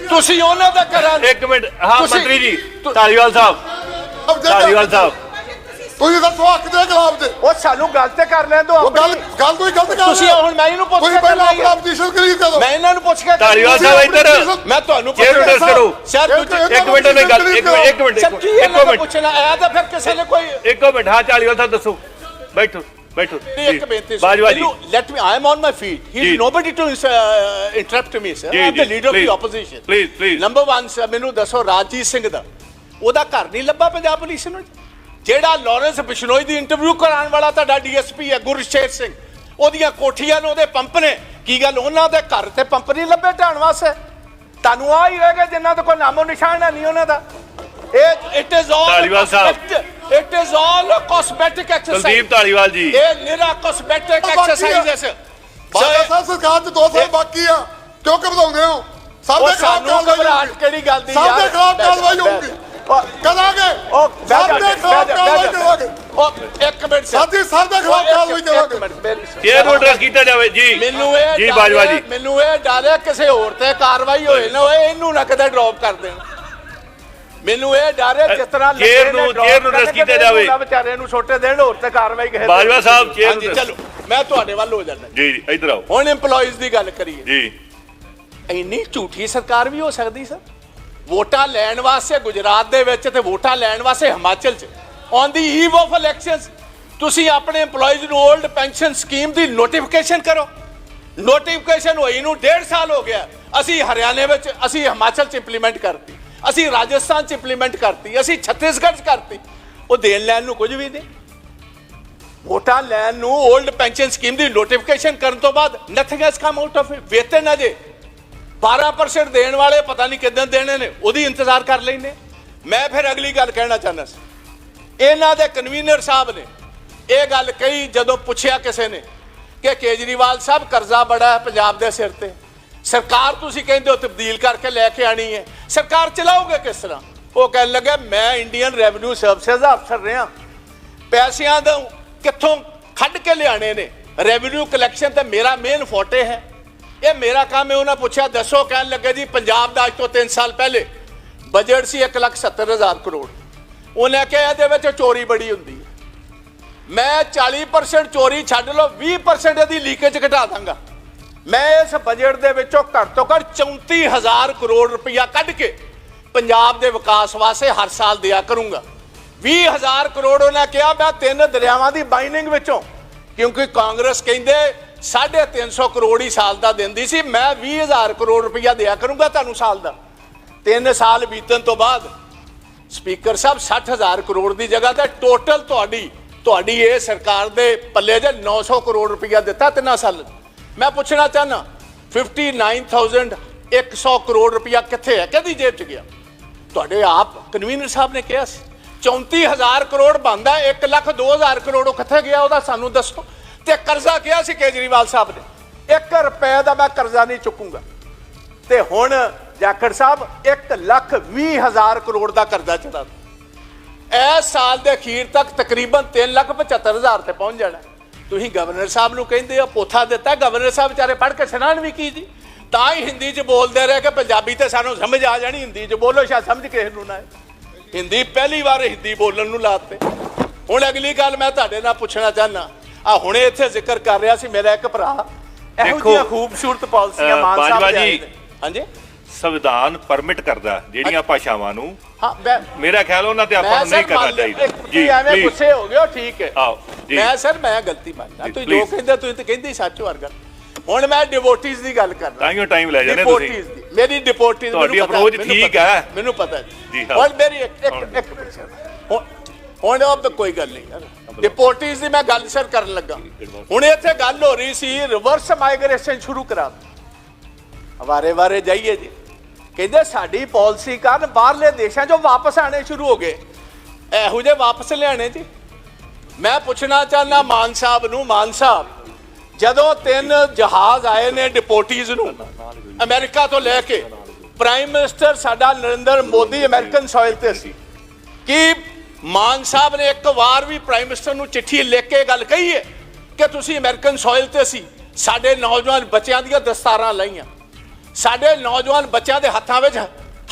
ਤੁਸੀਂ ਉਹਨਾਂ ਦਾ ਕਰਾਂ ਇੱਕ ਮਿੰਟ ਹਾਂ ਤੁਸੀਂ- ਮੰਤਰੀ ਜੀ ਤੁ- ਧਾਲੀਵਾਲ ਸਾਹਿਬ ਧਾਲੀਵਾਲ ਸਾਹਿਬ ਤੁਸੀਂ ਦੱਸੋ ਹੱਕ ਦੇ ਖਿਲਾਫ ਤੇ ਉਹ ਸਾਨੂੰ ਗੱਲ ਤੇ ਕਰ ਲੈਣ ਦਿਓ ਉਹ ਗੱਲ ਆਪਣੀ। ਗੱਲ ਤੁਸੀਂ ਗਲਤ ਕਰ ਤੁਸੀਂ। ਹੁਣ ਮੈਂ ਇਹਨੂੰ ਪੁੱਛ ਤੁਸੀਂ ਕੇ ਪਹਿਲਾਂ ਆਪਣਾ। ਪੋਜੀਸ਼ਨ ਕਲੀਅਰ ਕਰੋ ਮੈਂ ਇਹਨਾਂ ਨੂੰ ਪੁੱਛ ਕੇ ਧਾਲੀਵਾਲ ਸਾਹਿਬ ਇੱਧਰ ਮੈਂ ਤੁਹਾਨੂੰ address ਕਰੋ। ਸਰ ਇੱਕ- ਤੁਸੀਂ ਇੱਕ ਮਿੰਟ ਨਹੀਂ ਗੱਲ ਇੱਕ ਮਿੰਟ ਇੱਕ ਮਿੰਟ ਸਰ ਕੀ ਇੱਕੋ ਇਹਨਾਂ ਮਿੰਟ ਪੁੱਛਣਾ ਆਇਆ ਤਾਂ ਫਿਰ ਕਿਸੇ ਨੇ ਕੋਈ ਇੱਕੋ ਮਿੰਟ ਹਾਂ ਧਾਲੀਵਾਲ ਸਾਹਿਬ ਦੱਸੋ ਬੈਠੋ ਬੈਠੋ ਇੱਕ ਬੇਨਤੀ Bajwa ji let me I am on my feet he nobody to interrupt me sir am the leader of the opposition please, please. Number 1 sir ਮੈਨੂੰ ਦੱਸੋ ਰਾਜਜੀਤ ਸਿੰਘ ਦਾ ਉਹਦਾ ਘਰ ਨਹੀਂ ਲੱਭਾ ਪੰਜਾਬ ਪੁਲਿਸ ਨੂੰ? ਜਿਹੜਾ ਲਾਰੈਂਸ ਬਿਸ਼ਨੋਈ ਦੀ ਇੰਟਰਵਿਊ ਕਰਾਉਣ ਵਾਲਾ ਤੁਹਾਡਾ ਡੀਐਸਪੀ ਹੈ ਗੁਰਸ਼ੇਰ ਸਿੰਘ। ਉਹਦੀਆਂ ਕੋਠੀਆਂ ਨੂੰ ਉਹਦੇ ਪੰਪ ਨੇ। ਕੀ ਗੱਲ ਉਹਨਾਂ ਦੇ ਘਰ ਤੇ ਪੰਪ ਨਹੀਂ ਲੱਭੇ ਢਾਣ ਵਾਸਤੇ? ਤੁਹਾਨੂੰ ਆ ਹੀ ਰਹਿ ਗਿਆ ਜਿਨ੍ਹਾਂ ਦਾ ਕੋਈ ਨਾਮੋ ਨਿਸ਼ਾਨ ਨਹੀਂ ਉਹਨਾਂ ਦਾ। ਇਹ it is all Dhaliwal sahib. It is all cosmetic exercise Kuldeep Dhaliwal ji. ਇਹ ਨਿਰਾ ਕਾਸਮੈਟਿਕ। ਐਕਸਰਸਾਈਜ਼ ਹੈ ਸਰ ਬਾਬਾ ਸਾਹਿਬ ਸਰਕਾਰ ਚ 2 ਸਾਲ ਬਾਕੀ ਆ। ਕਿਉਂ ਘਬਰਾਉਂਦੇ ਹੋ? ਦੇ ਖਿਲਾਫ ਕਾਰਵਾਈ। ਕਿਹੜੀ ਗੱਲ ਦੀ ਸਭ ਯਾਰ? ਦੇ ਖਿਲਾਫ ਕਾਰਵਾਈ ਹੋਊਗੀ। ਕਰਾਂਗੇ। ਉਹ ਸਭ ਦੇ ਖਿਲਾਫ ਕਾਰਵਾਈ ਕਰਾਂਗੇ। ਉਹ ਇੱਕ ਮਿੰਟ ਸਭ ਦੇ ਖਿਲਾਫ ਕਾਰਵਾਈ ਕਰਾਂਗੇ। ਚੇਅਰ ਐਡਰੈਸ ਕੀਤਾ ਜਾਵੇ ਜੀ। ਮੈਨੂੰ ਇਹ ਜੀ ਡਰ ਬਾਜਵਾ ਜੀ। ਮੈਨੂੰ ਇਹ ਡਰ ਹੈ ਕਿਸੇ ਹੋਰ ਤੇ ਕਾਰਵਾਈ ਹੋਏ ਨਾ ਇਹਨੂੰ ਨਾ ਕਦੇ ਡ੍ਰੌਪ ਕਰ ਦੇਣ। ਮੈਨੂੰ ਇਹ ਡਰ ਹੈ ਜਿਸ ਤਰ੍ਹਾਂ ਚੇਅਰ ਲੱਗੇ ਨੇ ਚੇਅਰ ਨੂੰ arrest ਕੀਤਾ ਜਾਵੇ। ਵਿਚਾਰੇ ਨੂੰ ਛੋਟੇ ਦੇਣ ਹੋਰ ਤੇ ਕਾਰਵਾਈ ਤੇ- ਬਾਜਵਾ ਸਾਹਿਬ, ਚੇਅਰ ਨੂੰ ਚਲੋ ਮੈਂ ਤੁਹਾਡੇ ਵੱਲ ਹੋ ਜਾਂਦਾ। ਜੀ ਜੀ ਇੱਧਰ ਆਓ। ਹੁਣ EMPLOYEES ਦੀ ਗੱਲ ਕਰੀਏ। ਜੀ। ਇੰਨੀ ਝੂਠੀ ਸਰਕਾਰ ਵੀ ਹੋ ਸਕਦੀ ਸਰ? ਵੋਟਾਂ ਲੈਣ ਵਾਸਤੇ ਗੁਜਰਾਤ ਦੇ ਵਿੱਚ ਤੇ ਵੋਟਾਂ ਲੈਣ ਵਾਸਤੇ ਹਿਮਾਚਲ 'ਚ। On the eve of elections ਤੁਸੀਂ ਆਪਣੇ EMPLOYEES ਨੂੰ 올ਡ ਪੈਨਸ਼ਨ ਸਕੀਮ ਦੀ ਨੋਟੀਫਿਕੇਸ਼ਨ ਕਰੋ। ਨੋਟੀਫਿਕੇਸ਼ਨ ਹੋਈ ਨੂੰ 1.5 ਸਾਲ ਹੋ ਗਿਆ। ਅਸੀਂ ਹਰਿਆਣੇ ਵਿੱਚ ਅਸੀਂ ਹਿਮਾਚਲ ਚ ਇੰਪਲੀਮੈਂਟ ਕਰਤੀ। ਅਸੀਂ ਰਾਜਸਥਾਨ ਚ ਇੰਪਲੀਮੈਂਟ ਕਰਤੀ, ਅਸੀਂ ਛੱਤੀਸਗੜ੍ਹ ਚ ਕਰਤੀ। ਉਹ ਦੇਣ ਲੈਣ ਨੂੰ ਕੁਝ ਵੀ ਨਹੀਂ। ਵੋਟਾਂ ਲੈਣ ਨੂੰ 올ਡ ਪੈਨਸ਼ਨ ਸਕੀਮ ਦੀ ਨੋਟੀਫਿਕੇਸ਼ਨ ਕਰਨ ਤੋਂ ਬਾਅਦ nothing has come out of it ਵੇਤਨ ਅਜੇ 12% ਦੇਣ ਵਾਲੇ ਪਤਾ ਨਹੀਂ ਕਿਦਾਂ ਦੇਣੇ ਨੇ, ਉਹਦੀ ਇੰਤਜ਼ਾਰ ਕਰ ਲੈਨੇ ਮੈਂ ਫਿਰ ਅਗਲੀ ਗੱਲ ਕਹਿਣਾ ਚਾਹੁੰਦਾ ਸੀ। ਇਹਨਾਂ ਦੇ ਕਨਵੀਨਰ ਸਾਹਿਬ ਨੇ ਇਹ ਗੱਲ ਕਹੀ ਜਦੋਂ ਪੁੱਛਿਆ ਕਿਸੇ ਨੇ ਕਿ ਕੇਜਰੀਵਾਲ ਸਾਹਿਬ ਕਰਜ਼ਾ ਬੜਾ ਹੈ ਪੰਜਾਬ ਦੇ ਸਿਰ ਤੇ। ਸਰਕਾਰ ਤੁਸੀਂ ਕਹਿੰਦੇ ਹੋ ਤਬਦੀਲ ਕਰਕੇ ਲੈ ਕੇ ਆਣੀ ਹੈ। ਸਰਕਾਰ ਚਲਾਓਗੇ ਕਿਸ ਤਰ੍ਹਾਂ? ਉਹ ਕਹਿਣ ਲੱਗਾ ਮੈਂ ਇੰਡੀਅਨ ਰੈਵਨਿਊ ਸਰਵਿਸਿਜ਼ ਦਾ ਅਫਸਰ ਰਿਹਾ। ਪੈਸਿਆਂ ਦਾ ਕਿੱਥੋਂ ਖੱਡ ਕੇ ਲਿਆਣੇ ਨੇ? ਰੈਵਨਿਊ ਕਲੈਕਸ਼ਨ ਤਾਂ ਮੇਰਾ ਮੇਨ ਫੋਟੇ ਹੈ। ਇਹ ਮੇਰਾ ਕੰਮ ਹੈ ਉਹਨਾਂ ਪੁੱਛਿਆ ਦੱਸੋ ਕਹਿਣ ਲੱਗੇ ਜੀ ਪੰਜਾਬ ਦਾ ਅੱਜ ਤੋਂ 3 ਸਾਲ ਪਹਿਲੇ ਬਜਟ ਸੀ 1,70,000 ਕਰੋੜ। ਉਹਨੇ ਕਿਹਾ ਇਹਦੇ ਵਿੱਚ ਚੋਰੀ ਬੜੀ ਹੁੰਦੀ ਹੈ। ਮੈਂ 40% ਚੋਰੀ ਛੱਡ ਲਓ 20% ਇਹਦੀ ਲੀਕੇਜ ਘਟਾ ਦਾਂਗਾ। ਮੈਂ ਇਸ ਬਜਟ ਦੇ ਵਿੱਚੋਂ ਘੱਟ ਤੋਂ ਘੱਟ 34000 ਕਰੋੜ ਰੁਪਇਆ ਕੱਢ ਕੇ ਪੰਜਾਬ ਦੇ ਵਿਕਾਸ ਵਾਸਤੇ ਹਰ ਸਾਲ ਦਿਆ ਕਰੂੰਗਾ। 20000 ਕਰੋੜ ਉਹਨਾਂ ਕਿਹਾ, ਮੈਂ ਤਿੰਨ ਦਰਿਆਵਾਂ ਦੀ ਬਾਈਨਿੰਗ ਵਿੱਚੋਂ, ਕਿਉਂਕਿ ਕਾਂਗਰਸ ਕਹਿੰਦੇ 350 ਕਰੋੜ ਹੀ ਸਾਲ ਦਾ ਦਿੰਦੀ ਸੀ, ਮੈਂ 20000 ਕਰੋੜ ਰੁਪਇਆ ਦਿਆ ਕਰੂੰਗਾ ਤੁਹਾਨੂੰ ਸਾਲ ਦਾ। ਤਿੰਨ ਸਾਲ ਬੀਤਣ ਤੋਂ ਬਾਅਦ ਸਪੀਕਰ ਸਾਹਿਬ 60000 ਕਰੋੜ ਦੀ ਜਗ੍ਹਾ ਤੇ ਟੋਟਲ ਤੁਹਾਡੀ ਤੁਹਾਡੀ ਇਹ ਸਰਕਾਰ ਦੇ ਪੱਲੇ ਜੇ 900 ਕਰੋੜ ਰੁਪਇਆ ਦਿੱਤਾ ਤਿੰਨਾਂ ਸਾਲ ਮੈਂ ਪੁੱਛਣਾ ਚਾਹਨਾ 59100 ਕਰੋੜ ਰੁਪਇਆ ਕਿੱਥੇ ਹੈ? ਕਿਹਦੀ ਜੇਬ 'ਚ ਗਿਆ? ਤੁਹਾਡੇ ਆਪ ਕਨਵੀਨਰ ਸਾਹਿਬ ਨੇ ਕਿਹਾ ਸੀ 34000 ਕਰੋੜ ਬੰਦਾ 1 ਲੱਖ 2000 ਕਰੋੜ ਉਹ ਕਿੱਥੇ ਗਿਆ, ਉਹਦਾ ਸਾਨੂੰ ਦੱਸੋ। ਤੇ ਕਰਜ਼ਾ ਕਿਹਾ ਸੀ ਕੇਜਰੀਵਾਲ ਸਾਹਿਬ ਨੇ। 1 ਰੁਪਏ ਦਾ ਮੈਂ ਕਰਜ਼ਾ ਨਹੀਂ ਚੁੱਕੂੰਗਾ। ਤੇ ਹੁਣ ਜਾਖੜ ਸਾਹਿਬ 1 ਲੱਖ 20 ਹਜ਼ਾਰ ਕਰੋੜ ਦਾ ਕਰਜ਼ਾ ਚੜਾ ਇਸ ਸਾਲ ਦੇ ਅਖੀਰ ਤੱਕ ਤਕਰੀਬਨ 3 ਲੱਖ 75 ਹਜ਼ਾਰ ਤੇ ਪਹੁੰਚ ਜਾਣਾ। ਤੁਸੀਂ ਗਵਰਨਰ ਸਾਹਿਬ ਨੂੰ ਕਹਿੰਦੇ ਹੋ ਪੋਥਾ ਦਿੱਤਾ ਗਵਰਨਰ ਸਾਹਿਬ ਵਿਚਾਰੇ ਪੜ੍ਹ ਕੇ ਸੁਣਾਣ ਵੀ ਕੀ ਜੀ ਤਾਂ ਹੀ ਹਿੰਦੀ 'ਚ ਬੋਲਦੇ ਰਹੇ ਕਿ ਪੰਜਾਬੀ ਤੇ ਸਾਨੂੰ ਸਮਝ ਆ ਜਾਣੀ ਹਿੰਦੀ 'ਚ ਬੋਲੋ ਸ਼ਾਇਦ ਸਮਝ ਕਿਸੇ ਨੂੰ ਨਾ ਹਿੰਦੀ ਪਹਿਲੀ ਵਾਰ ਹਿੰਦੀ ਬੋਲਣ ਨੂੰ ਲਾਤੇ। ਹੁਣ ਅਗਲੀ ਗੱਲ ਮੈਂ ਤੁਹਾਡੇ ਨਾਲ ਪੁੱਛਣਾ ਚਾਹਨਾ ਆ ਹੁਣੇ ਇੱਥੇ ਜ਼ਿਕਰ ਕਰ ਰਿਹਾ ਸੀ ਮੇਰਾ ਇੱਕ ਭਰਾ। ਇਹੋ ਜਿਹੀਆਂ ਖੂਬਸੂਰਤ ਪਾਲਿਸੀਆਂ ਮਾਨ ਸਾਹਿਬ ਜੀ। ਹਾਂਜੀ? ਸੰਵਿਧਾਨ ਪਰਮਿਟ ਕਰਦਾ ਜਿਹੜੀਆਂ ਭਾਸ਼ਾਵਾਂ ਨੂੰ। ਹਾਂ ਮੈਂ ਮੇਰਾ ਖਿਆਲ ਉਹਨਾਂ ਤੇ ਆਪਾਂ ਮੈਂ ਨੂੰ ਨਹੀਂ ਸਰ ਕਰਨਾ ਮੰਨ ਲਿਆ। ਚਾਹੀਦਾ ਇੱਕ ਤੁਸੀਂ ਐਵੇਂ please, ਗੁੱਸੇ ਹੋ ਗਏ ਹੋ ਠੀਕ ਹੈ। ਆਓ ਜੀ। ਮੈਂ ਸਰ ਮੈਂ ਗਲਤੀ ਮੰਨਦਾ ਜੀ, ਤੁਸੀਂ ਜੋ please। ਕਹਿੰਦੇ ਤੁਸੀਂ ਤਾਂ ਕਹਿੰਦੇ ਹੀ ਸੱਚ ਹੋ ਗੱਲ ਹੁਣ ਮੈਂ ਡਿਵੋਟੀਜ਼ ਦੀ ਗੱਲ ਕਰਦਾ ਤਾਂ ਹੀ ਟਾਈਮ ਲੈ ਜਾਂਦੇ ਤੁਸੀਂ। Devotees ਦੀ। ਮੇਰੀ ਡਿਪੋਰਟੀਜ਼ ਤੁਹਾਡੀ approach ਠੀਕ ਹੈ। ਮੈਨੂੰ ਪਤਾ। ਜੀ, ਹਾਂ। ਹੁਣ ਮੇਰੀ ਇੱਕ ਇੱਕ ਹੁਣ- ਇੱਕ ਮਿੰਟ sir। ਹੁਣ ਹੁਣ ਉਹ ਤਾਂ ਕੋਈ ਗੱਲ ਨਹੀਂ ਯਾਰ। ਡਿਪੋਰਟੀਜ਼ ਦੀ ਮੈਂ ਗੱਲ ਸਰ ਕਰਨ ਲੱਗਾ। ਹੁਣ ਇੱਥੇ ਗੱਲ ਹੋ ਰਹੀ ਸੀ ਰਿਵਰਸ ਮਾਈਗ੍ਰੇਸ਼ਨ ਸ਼ੁਰੂ ਕਰਾ। ਹਵਾਰੇ ਵਾਰੇ ਜਾਈਏ ਜੀ। ਕਹਿੰਦੇ ਸਾਡੀ ਪਾਲਿਸੀ ਕਾਰਨ ਬਾਹਰਲੇ ਦੇਸ਼ਾਂ 'ਚੋਂ ਵਾਪਸ ਆਣੇ ਸ਼ੁਰੂ ਹੋ ਗਏ। ਇਹੋ ਜਿਹੇ ਵਾਪਸ ਲਿਆਣੇ ਜੀ। ਮੈਂ ਪੁੱਛਣਾ ਚਾਹੁੰਦਾ ਮਾਨ ਸਾਹਿਬ ਨੂੰ, ਮਾਨ ਸਾਹਿਬ, ਜਦੋਂ ਤਿੰਨ ਜਹਾਜ਼ ਆਏ ਨੇ ਡਿਪੋਰਟੀਜ਼ ਨੂੰ, ਅਮਰੀਕਾ ਤੋਂ ਲੈ ਕੇ ਪ੍ਰਾਈਮ ਮਿਨਿਸਟਰ ਸਾਡਾ ਨਰਿੰਦਰ ਮੋਦੀ ਅਮਰੀਕਨ ਸੋਇਲ ਤੇ ਸੀ। ਕਿ ਮਾਨ ਸਾਹਿਬ ਨੇ ਇੱਕ ਵਾਰ ਵੀ ਪ੍ਰਾਈਮ ਮਿਨਿਸਟਰ ਨੂੰ ਚਿੱਠੀ ਲਿਖ ਕੇ ਗੱਲ ਕਹੀ ਹੈ ਕਿ ਤੁਸੀਂ ਅਮਰੀਕਨ ਸੋਇਲ ਤੇ ਸੀ, ਸਾਡੇ ਨੌਜਵਾਨ ਬੱਚਿਆਂ ਦੀਆਂ ਦਸਤਾਰਾਂ ਲਾਈਆਂ? ਸਾਡੇ ਨੌਜਵਾਨ ਬੱਚਿਆਂ ਦੇ ਹੱਥਾਂ ਵਿੱਚ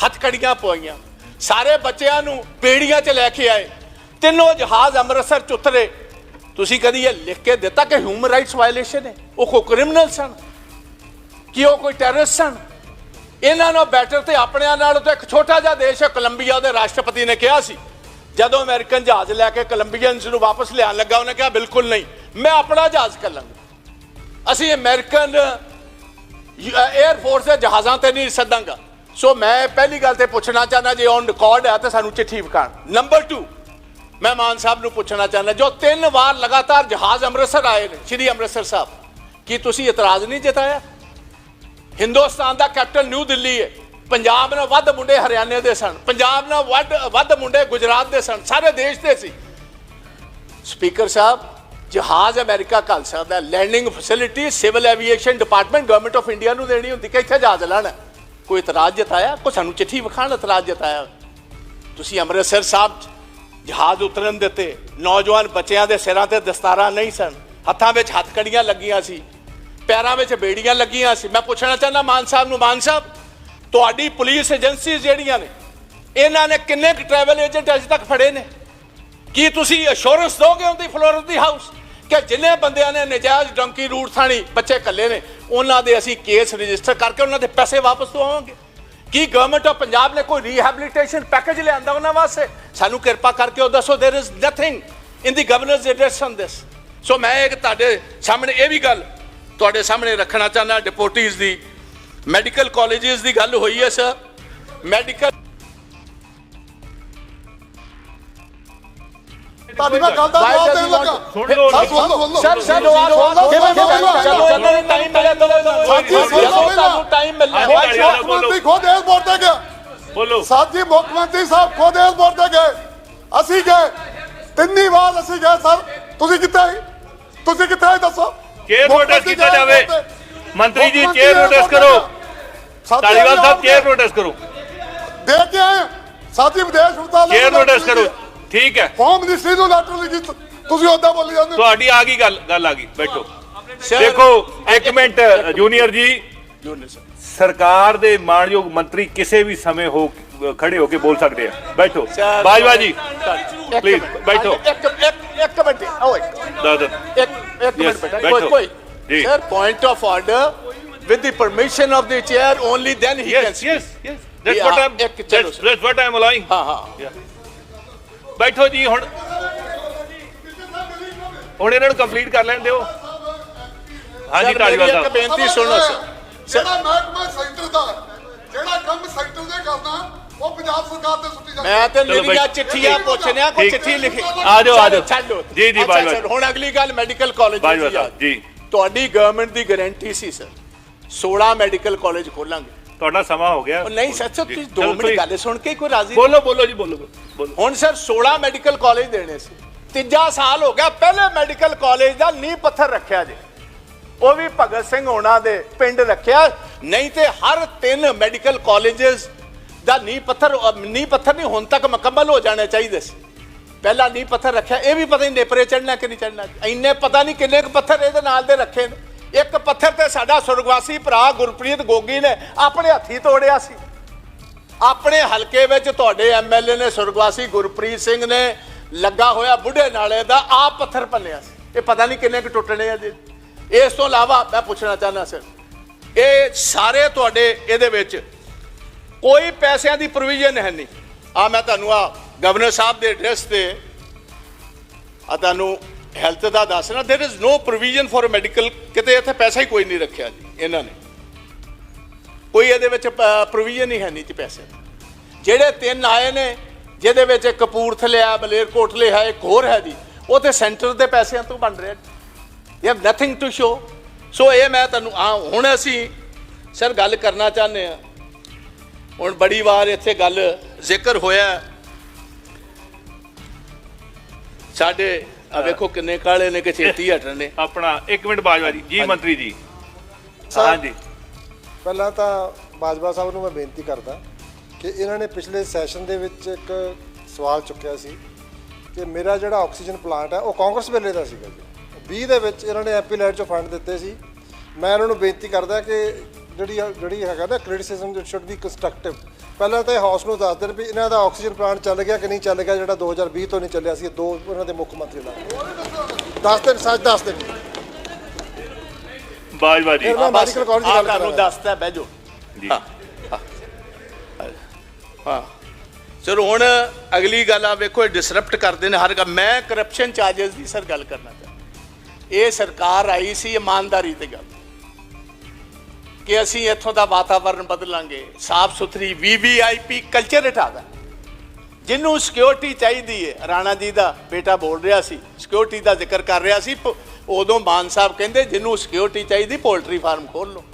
ਹੱਥਕੜੀਆਂ ਪਵਾਈਆਂ। ਸਾਰੇ ਬੱਚਿਆਂ ਨੂੰ ਬੇੜੀਆਂ 'ਚ ਲੈ ਕੇ ਆਏ। ਤਿੰਨੋਂ ਜਹਾਜ਼ ਅੰਮ੍ਰਿਤਸਰ 'ਚ ਉਤਰੇ। ਤੁਸੀਂ ਕਦੀ ਇਹ ਲਿਖ ਕੇ ਦਿੱਤਾ ਕਿ ਹਿਊਮਨ ਰਾਈਟਸ ਵਾਇਲੇਸ਼ਨ ਹੈ? ਉਹ ਕੋਈ ਕ੍ਰਿਮੀਨਲ ਸਨ? ਕਿ ਉਹ ਕੋਈ ਟੈਰਰਿਸਟ ਸਨ? ਇਹਨਾਂ ਨੂੰ ਬੈਟਰ ਤੇ ਆਪਣਿਆਂ ਨਾਲ ਤਾਂ ਇੱਕ ਛੋਟਾ ਜਿਹਾ ਦੇਸ਼ ਹੈ ਕੋਲੰਬੀਆ ਦੇ ਰਾਸ਼ਟਰਪਤੀ ਨੇ ਕਿਹਾ ਸੀ। ਜਦੋਂ ਅਮਰੀਕਨ ਜਹਾਜ਼ ਲੈ ਕੇ ਕੋਲੰਬੀਅਨਸ ਨੂੰ ਵਾਪਸ ਲਿਆਉਣ ਲੱਗਾ, ਉਹਨੇ ਕਿਹਾ, ਬਿਲਕੁਲ ਨਹੀਂ, ਮੈਂ ਆਪਣਾ ਜਹਾਜ਼ ਕਰ ਲਾਂਗਾ। ਅਸੀਂ ਅਮਰੀਕਨ 에ਅਰ uh, ਦੇ ਜਹਾਜ਼ਾਂ ਤੇ ਨਹੀਂ ਸੱਦਾਂਗਾ। ਸੋ ਮੈਂ ਪਹਿਲੀ ਗੱਲ ਤੇ ਪੁੱਛਣਾ ਚਾਹੁੰਦਾ, ਜੇ ਔਨ ਰਿਕਾਰਡ ਹੈ ਤਾਂ ਸਾਨੂੰ ਚਿੱਠੀ ਵਿਖਾਣ ਨੰਬਰ 2 ਮੈਂ ਮਾਨ ਸਾਹਿਬ ਨੂੰ ਪੁੱਛਣਾ ਚਾਹੁੰਦਾ, ਜੋ ਤਿੰਨ ਵਾਰ ਲਗਾਤਾਰ ਜਹਾਜ਼ ਅੰਮ੍ਰਿਤਸਰ ਆਏ ਨੇ, ਸ਼੍ਰੀ ਅੰਮ੍ਰਿਤਸਰ ਸਾਹਿਬ, ਕੀ ਤੁਸੀਂ ਇਤਰਾਜ਼ ਨਹੀਂ ਜਤਾਇਆ? ਹਿੰਦੁਸਤਾਨ ਦਾ ਕੈਪਟਨ ਨਿਊ ਦਿੱਲੀ ਹੈ ਪੰਜਾਬ ਨਾਲ ਵੱਧ ਮੁੰਡੇ ਹਰਿਆਣੇ ਦੇ ਸਨ। ਪੰਜਾਬ ਨਾਲ ਵੱਧ ਵੱਧ ਮੁੰਡੇ ਗੁਜਰਾਤ ਦੇ ਸਨ। ਸਾਰੇ ਦੇਸ਼ ਦੇ ਸੀ। ਸਪੀਕਰ ਸਾਹਿਬ ਜਹਾਜ਼ ਅਮਰੀਕਾ ਘੱਲ ਸਕਦਾ, landing facility, civil aviation department government of India ਨੂੰ ਦੇਣੀ ਹੁੰਦੀ ਕਿ ਇੱਥੇ ਜਹਾਜ਼ ਲੈਣਾ। ਕੋਈ ਇਤਰਾਜ਼ ਜਤਾਇਆ? ਕੋਈ ਸਾਨੂੰ ਚਿੱਠੀ ਵਿਖਾਣ ਇਤਰਾਜ਼ ਜਤਾਇਆ? ਤੁਸੀਂ ਅੰਮ੍ਰਿਤਸਰ ਸਾਹਿਬ 'ਚ ਜਹਾਜ਼ ਉਤਰਨ ਦਿੱਤੇ, ਨੌਜਵਾਨ ਬੱਚਿਆਂ ਦੇ ਸਿਰਾਂ ਤੇ ਦਸਤਾਰਾਂ ਨਹੀਂ ਸਨ, ਹੱਥਾਂ ਵਿੱਚ ਹੱਥਕੜੀਆਂ ਲੱਗੀਆਂ ਸੀ, ਪੈਰਾਂ ਵਿੱਚ ਬੇੜੀਆਂ ਲੱਗੀਆਂ ਸੀ। ਮੈਂ ਪੁੱਛਣਾ ਚਾਹੁੰਦਾ ਮਾਨ ਸਾਹਿਬ ਨੂੰ, ਮਾਨ ਸਾਹਿਬ, ਤੁਹਾਡੀ ਪੁਲਿਸ ਏਜੰਸੀ ਜਿਹੜੀਆਂ ਨੇ, ਇਹਨਾਂ ਨੇ ਕਿੰਨੇ ਕੁ ਟਰੈਵਲ ਏਜੰਟ ਅਜੇ ਤੱਕ ਫੜੇ ਨੇ? ਕੀ ਤੁਸੀਂ ਅਸ਼ੋਰੈਂਸ ਦੋਗੇ ਉਹਦੀ ਫਲੋਰ ਦੀ ਹਾਊਸ ਕਿ ਜਿੰਨੇ ਬੰਦਿਆਂ ਨੇ ਨਜਾਇਜ਼ ਡੰਕੀ ਰੂਟ ਥਾਣੀ ਬੱਚੇ ਕੱਲੇ ਨੇ ਉਹਨਾਂ ਦੇ ਅਸੀਂ ਕੇਸ ਰਜਿਸਟਰ ਕਰਕੇ ਉਹਨਾਂ ਦੇ ਪੈਸੇ ਵਾਪਸ ਦਵਾਵਾਂਗੇ ਕੀ ਗਵਰਨਮੈਂਟ ਆਫ ਪੰਜਾਬ ਨੇ ਕੋਈ ਰੀਹੈਬਿਲਿਟੇਸ਼ਨ ਪੈਕੇਜ ਲਿਆਂਦਾ ਉਹਨਾਂ ਵਾਸਤੇ ਸਾਨੂੰ ਕਿਰਪਾ ਕਰਕੇ ਉਹ ਦੱਸੋ there is nothing in the governor's address on this so ਮੈਂ ਇੱਕ ਤੁਹਾਡੇ ਸਾਹਮਣੇ ਇਹ ਵੀ ਗੱਲ ਤੁਹਾਡੇ ਸਾਹਮਣੇ ਰੱਖਣਾ ਚਾਹੁੰਦਾ ਡਿਪੋਟੀਜ਼ ਦੀ ਮੈਡੀਕਲ ਕਾਲਜਸ ਦੀ ਗੱਲ ਹੋਈ ਹੈ ਸਰ ਮੈਡੀਕਲ ਤੁਹਾਡੀ ਮੈਂ ਗੱਲ ਦਾ ਜਵਾਬ ਦੇਣ ਲੱਗਾ। ਸੁਣ ਲਓ ਸੁਣ ਲਓ ਸਰ ਸਰ ਕਿਵੇਂ ਇਹਨਾਂ ਨੂੰ ਟਾਈਮ ਮਿਲਿਆ ਲਓ ਤੁਹਾਨੂੰ ਟਾਈਮ ਬੋਲੋ। ਮੁੱਖ ਮੰਤਰੀ ਖੁਦ ਏਅਰਪੋਰਟ ਤੇ ਗਿਆ ਬੋਲੋ। ਸਾਥੀ ਮੁੱਖ ਮੰਤਰੀ ਸਾਹਿਬ ਖੁਦ ਏਅਰਪੋਰਟ ਤੇ ਗਏ। ਅਸੀਂ ਗਏ। ਤਿੰਨੀ ਵਾਰ ਅਸੀਂ ਗਏ ਸਰ। ਤੁਸੀਂ ਕਿੱਥੇ ਤੁਸੀਂ ਕਿੱਥੇ ਦੱਸੋ। ਮੁੱਖ ਨੋਟਿਸ ਕੀਤਾ ਜਾਵੇ। ਮੰਤਰੀ ਜੀ ਮੰਤਰੀ ਨੋਟਿਸ ਕਰੋ। ਤੇ। ਸਾਥੀ ਧਾਲੀਵਾਲ ਸਾਹਿਬ ਚੇਅਰ ਨੋਟਿਸ ਕਰੋ। ਦੇ ਕੇ ਆਏ। ਸਾਥੀ ਵਿਦੇਸ਼ ਮੰਤਰਾਲੇ ਚੇਅਰ ਨੂੰ ਨੋਟਿਸ ਕਰੋ। ਠੀਕ ਹੈ। ਹੋਮ ਮਿਨਿਸਟਰੀ ਨੂੰ ਲੈਟਰ ਲਿਖੀ ਤੁਸੀਂ ਉਦਾਂ ਬੋਲੀ ਜਾਂਦੇ ਹੋ। ਤੁਹਾਡੀ ਆ ਗਈ ਗੱਲ ਗੱਲ ਆ ਗਈ ਬੈਠੋ। Sir, ਦੇਖੋ ਇੱਕ ਮਿੰਟ ਜੂਨੀਅਰ ਜੀ। sir. ਸਰਕਾਰ ਦੇ ਮਾਣਯੋਗ ਮੰਤਰੀ ਕਿਸੇ ਵੀ ਸਮੇਂ ਹੋ ਖੜੇ ਹੋ ਕੇ ਬੋਲ ਸਕਦੇ ਆ। ਬੈਠੋ। Sir, ਬਾਜਵਾ ਜੀ ਮਿੰਟ, ਬੈਠੋ। ਇੱਕ ਇੱਕ ਇੱਕ ਮਿੰਟ ਓਏ ਦਾਦਾ ਇੱਕ ਇੱਕ ਮਿੰਟ ਬੇਟਾ ਬੈਠੋ। ਕੋਈ ਕੋਈ। ਜੀ। Sir point of order with the permission of the chair only then he can yes yes yes that's Yeah, what I'm ਇੱਕ ਚਲੋ sir. That's what I'm alleging ਹਾਂ ਹਾਂ ਬੈਠੋ ਜੀ ਹੁਣ ਹੁਣ ਇਹਨਾਂ ਨੂੰ ਕੰਪਲੀਟ ਕਰ ਲੈਣ ਦਿਓ। ਹਾਂਜੀ ਮੇਰੀ ਇੱਕ ਸਾਹਿਬ। ਬੇਨਤੀ ਸੁਣੋ ਸਰ। ਜਿਹੜਾ ਮਹਿਕਮਾ ਸੈਂਟਰ ਦਾ ਜਿਹੜਾ ਕੰਮ ਸੈਂਟਰ ਦੇ ਕਰਨਾ ਉਹ ਪੰਜਾਬ ਸਰਕਾਰ ਤੇ ਸੁੱਟੀ ਜਾਂਦੀ। ਮੈਂ ਤੇ ਮੇਰੀਆਂ ਬਈ। ਚਿੱਠੀਆਂ ਪੁੱਛਣਿਆ ਕੋਈ। ਚਿੱਠੀ ਲਿਖੀ। ਆ ਜਾਓ, ਆ ਜਾਓ। ਜੀ, ਜੀ, sir, ਹੁਣ ਅਗਲੀ ਗੱਲ ਮੈਡੀਕਲ ਕਾਲਜ ਸਾਹਿਬ, ਜੀ। ਤੁਹਾਡੀ ਗਵਰਨਮੈਂਟ ਦੀ ਗਾਰੰਟੀ ਸੀ ਸਰ। 16 ਮੈਡੀਕਲ ਕਾਲਜ ਖੋਲਾਂਗੇ। ਤੁਹਾਡਾ ਸਮਾਂ ਹੋ ਗਿਆ। ਉਹ ਨਹੀਂ ਸੱਚ ਜੀ, ਤੁਸੀਂ ਚਲੋ 2 ਮਿੰਟ। ਗੱਲ ਸੁਣ ਕੇ ਕੋਈ ਰਾਜ਼ੀ ਬੋਲੋ ਬੋਲੋ ਜੀ ਬੋਲੋ ਹੁਣ ਸਰ 16 ਮੈਡੀਕਲ ਕਾਲਜ ਦੇਣੇ ਸੀ। ਤੀਜਾ ਸਾਲ ਹੋ ਗਿਆ ਪਹਿਲੇ ਮੈਡੀਕਲ ਕਾਲਜ ਦਾ ਨੀਂਹ ਪੱਥਰ ਰੱਖਿਆ ਜੇ। ਉਹ ਵੀ ਭਗਤ ਸਿੰਘ ਹੋਣਾ ਦੇ ਪਿੰਡ ਰੱਖਿਆ। ਨਹੀਂ ਤੇ ਹਰ ਤਿੰਨ ਮੈਡੀਕਲ ਕਾਲਜਸ ਦਾ ਨੀਂਹ ਪੱਥਰ ਨੀਂਹ ਪੱਥਰ ਨਹੀਂ ਹੁਣ ਤੱਕ ਮੁਕੰਮਲ ਹੋ ਜਾਣੇ ਚਾਹੀਦੇ ਸੀ। ਪਹਿਲਾ ਨੀਂਹ ਪੱਥਰ ਰੱਖਿਆ ਇਹ ਵੀ ਪਤਾ ਨਹੀਂ ਨੇਪਰੇ ਚੜਨਾ ਕਿ ਨਹੀਂ ਚੜਨਾ ਇੰਨੇ ਪਤਾ ਨਹੀਂ ਕਿੰਨੇ ਕੁ ਪੱਥਰ ਇਹਦੇ ਨਾਲ ਦੇ ਰੱਖੇ ਨੇ। ਇੱਕ ਪੱਥਰ ਤੇ ਸਾਡਾ ਸੁਰਗਵਾਸੀ ਭਰਾ ਗੁਰਪ੍ਰੀਤ ਗੋਗੀ ਨੇ ਆਪਣੇ ਹੱਥੀ ਤੋੜਿਆ ਸੀ। ਆਪਣੇ ਹਲਕੇ ਵਿੱਚ ਤੁਹਾਡੇ ਐਮਐਲਏ ਨੇ ਸੁਰਗਵਾਸੀ ਗੁਰਪ੍ਰੀਤ ਸਿੰਘ ਨੇ ਲੱਗਾ ਹੋਇਆ ਬੁੱਢੇ ਨਾਲੇ ਦਾ ਆਪ ਪੱਥਰ ਭੰਨਿਆ ਸੀ। ਇਹ ਪਤਾ ਨਹੀਂ ਕਿੰਨੇ ਕੁ ਟੁੱਟਣੇ ਆ ਜੀ। ਇਸ ਤੋਂ ਇਲਾਵਾ ਮੈਂ ਪੁੱਛਣਾ ਚਾਹੁੰਦਾ ਸਰ ਇਹ ਸਾਰੇ ਤੁਹਾਡੇ ਇਹਦੇ ਵਿੱਚ ਕੋਈ ਪੈਸਿਆਂ ਦੀ ਪ੍ਰੋਵੀਜ਼ਨ ਹੈ ਨਹੀਂ। ਆ ਮੈਂ ਤੁਹਾਨੂੰ ਆ ਗਵਰਨਰ ਸਾਹਿਬ ਦੇ ਐਡਰੈਸ ਤੇ ਆ ਤੁਹਾਨੂੰ ਹੈਲਥ ਦਾ ਦੱਸ ਰਿਹਾ there is no provision for medical ਕਿਤੇ ਇੱਥੇ ਪੈਸਾ ਹੀ ਕੋਈ ਨਹੀਂ ਰੱਖਿਆ ਜੀ, ਇਹਨਾਂ ਨੇ। ਕੋਈ ਇਹਦੇ ਵਿੱਚ ਪ੍ਰੋਵੀਜ਼ਨ ਹੀ ਹੈ ਨਹੀਂ ਜੀ ਪੈਸੇ ਜਿਹੜੇ ਤਿੰਨ ਆਏ ਨੇ, ਜਿਹਦੇ ਵਿੱਚ ਕਪੂਰਥਲੇ ਆ, ਮਲੇਰਕੋਟਲੇ ਹੈ, ਇੱਕ ਹੋਰ ਹੈ ਜੀ, ਉਹ ਤੇ ਸੈਂਟਰ ਦੇ ਪੈਸਿਆਂ ਤੋਂ ਬਣ ਰਿਹਾ you have nothing to show so ਇਹ ਮੈਂ ਤੁਹਾਨੂੰ, ਆ, ਹੁਣ ਅਸੀਂ ਸਰ ਗੱਲ ਕਰਨਾ ਚਾਹੁੰਦੇ ਆ ਹੁਣ ਬੜੀ ਵਾਰ ਇੱਥੇ ਗੱਲ ਜ਼ਿਕਰ ਹੋਇਆ। ਸਾਡੇ ਆ ਵੇਖੋ ਕਿੰਨੇ ਕਾਲੇ ਨੇ ਕਿ ਛੇਤੀ ਹਟਣ ਨੇ। ਆਪਣਾ 1 ਮਿੰਟ ਬਾਜਵਾ ਜੀ ਜੀ ਮੰਤਰੀ ਜੀ। ਸਰ, ਹਾਂਜੀ। ਪਹਿਲਾਂ ਤਾਂ ਬਾਜਵਾ ਸਾਹਿਬ ਨੂੰ ਮੈਂ ਬੇਨਤੀ ਕਰਦਾ ਕਿ ਇਹਨਾਂ ਨੇ ਪਿਛਲੇ ਸੈਸ਼ਨ ਦੇ ਵਿੱਚ ਇੱਕ ਸਵਾਲ ਚੁੱਕਿਆ ਸੀ ਕਿ ਮੇਰਾ ਜਿਹੜਾ ਆਕਸੀਜਨ ਪਲਾਂਟ ਹੈ ਉਹ ਕਾਂਗਰਸ ਵੇਲੇ ਦਾ ਸੀਗਾ ਜੀ। 20 ਦੇ ਵਿੱਚ ਇਹਨਾਂ ਨੇ ਐਮਪੀ ਲਾਈਟ ਚੋਂ ਫੰਡ ਦਿੱਤੇ ਸੀ। ਮੈਂ ਇਹਨਾਂ ਨੂੰ ਬੇਨਤੀ ਕਰਦਾ ਕਿ ਜਿਹੜੀ ਜਿਹੜੀ ਹੈਗਾ ਨਾ ਕ੍ਰਿਟਿਸਿਜ਼ਮ ਸ਼ੁੱਡ ਬੀ ਕੰਸਟਰਕਟਿਵ ਪਹਿਲਾਂ ਤਾਂ ਇਹ ਹਾਊਸ ਨੂੰ ਦੱਸ ਦੇਣ ਵੀ ਇਹਨਾਂ ਦਾ ਆਕਸੀਜਨ ਪਲਾਂਟ ਚੱਲ ਗਿਆ ਕਿ ਨਹੀਂ ਚੱਲ ਗਿਆ ਜਿਹੜਾ 2020 ਤੋਂ ਨਹੀਂ ਚੱਲਿਆ ਸੀ ਦੋ ਇਹਨਾਂ ਦੇ ਮੁੱਖ ਮੰਤਰੀ ਨਾਲ। ਦੱਸ ਦੇਣ ਸੱਚ ਦੱਸ ਦੇਣ। ਬਾਜਵਾ ਜੀ ਮੈਡੀਕਲ ਕਾਲਜ ਦੀ ਆ ਗੱਲ ਤੁਹਾਨੂੰ ਕਰਾਂਗਾ। ਦੱਸਦਾ ਬਹਿ ਜਾਓ। ਜੀ। ਹਾਂ ਹਾਂ, ਹਾਂ। ਚਲੋ ਹੁਣ ਅਗਲੀ ਗੱਲ ਆ ਵੇਖੋ ਇਹ ਡਿਸਰਪਟ ਕਰਦੇ ਨੇ ਹਰ ਗੱਲ। ਮੈਂ ਕਰਪਸ਼ਨ ਚਾਰजेस ਦੀ ਸਰ ਗੱਲ ਕਰਨਾ ਚਾਹੁੰਦਾ। ਇਹ ਸਰਕਾਰ ਆਈ ਸੀ ਇਮਾਨਦਾਰੀ ਤੇ ਗੱਲ। ਕਿ ਅਸੀਂ ਇੱਥੋਂ ਦਾ ਵਾਤਾਵਰਣ ਬਦਲਾਂਗੇ, ਸਾਫ਼ ਸੁਥਰੀ ਵੀਵੀਆਈਪੀ ਕਲਚਰ ਹਟਾਦਾ ਜਿਹਨੂੰ ਸਿਕਿਉਰਿਟੀ ਚਾਹੀਦੀ ਹੈ ਰਾਣਾ ਜੀ ਦਾ ਬੇਟਾ ਬੋਲ ਰਿਹਾ ਸੀ ਸਿਕਿਉਰਿਟੀ ਦਾ ਜ਼ਿਕਰ ਕਰ ਰਿਹਾ ਸੀ, ਪ- ਉਦੋਂ ਮਾਨ ਸਾਹਿਬ ਕਹਿੰਦੇ, ਜਿਹਨੂੰ ਸਿਕਿਉਰਿਟੀ ਚਾਹੀਦੀ ਪੋਲਟਰੀ ਫਾਰਮ ਖੋਲ ਲਓ।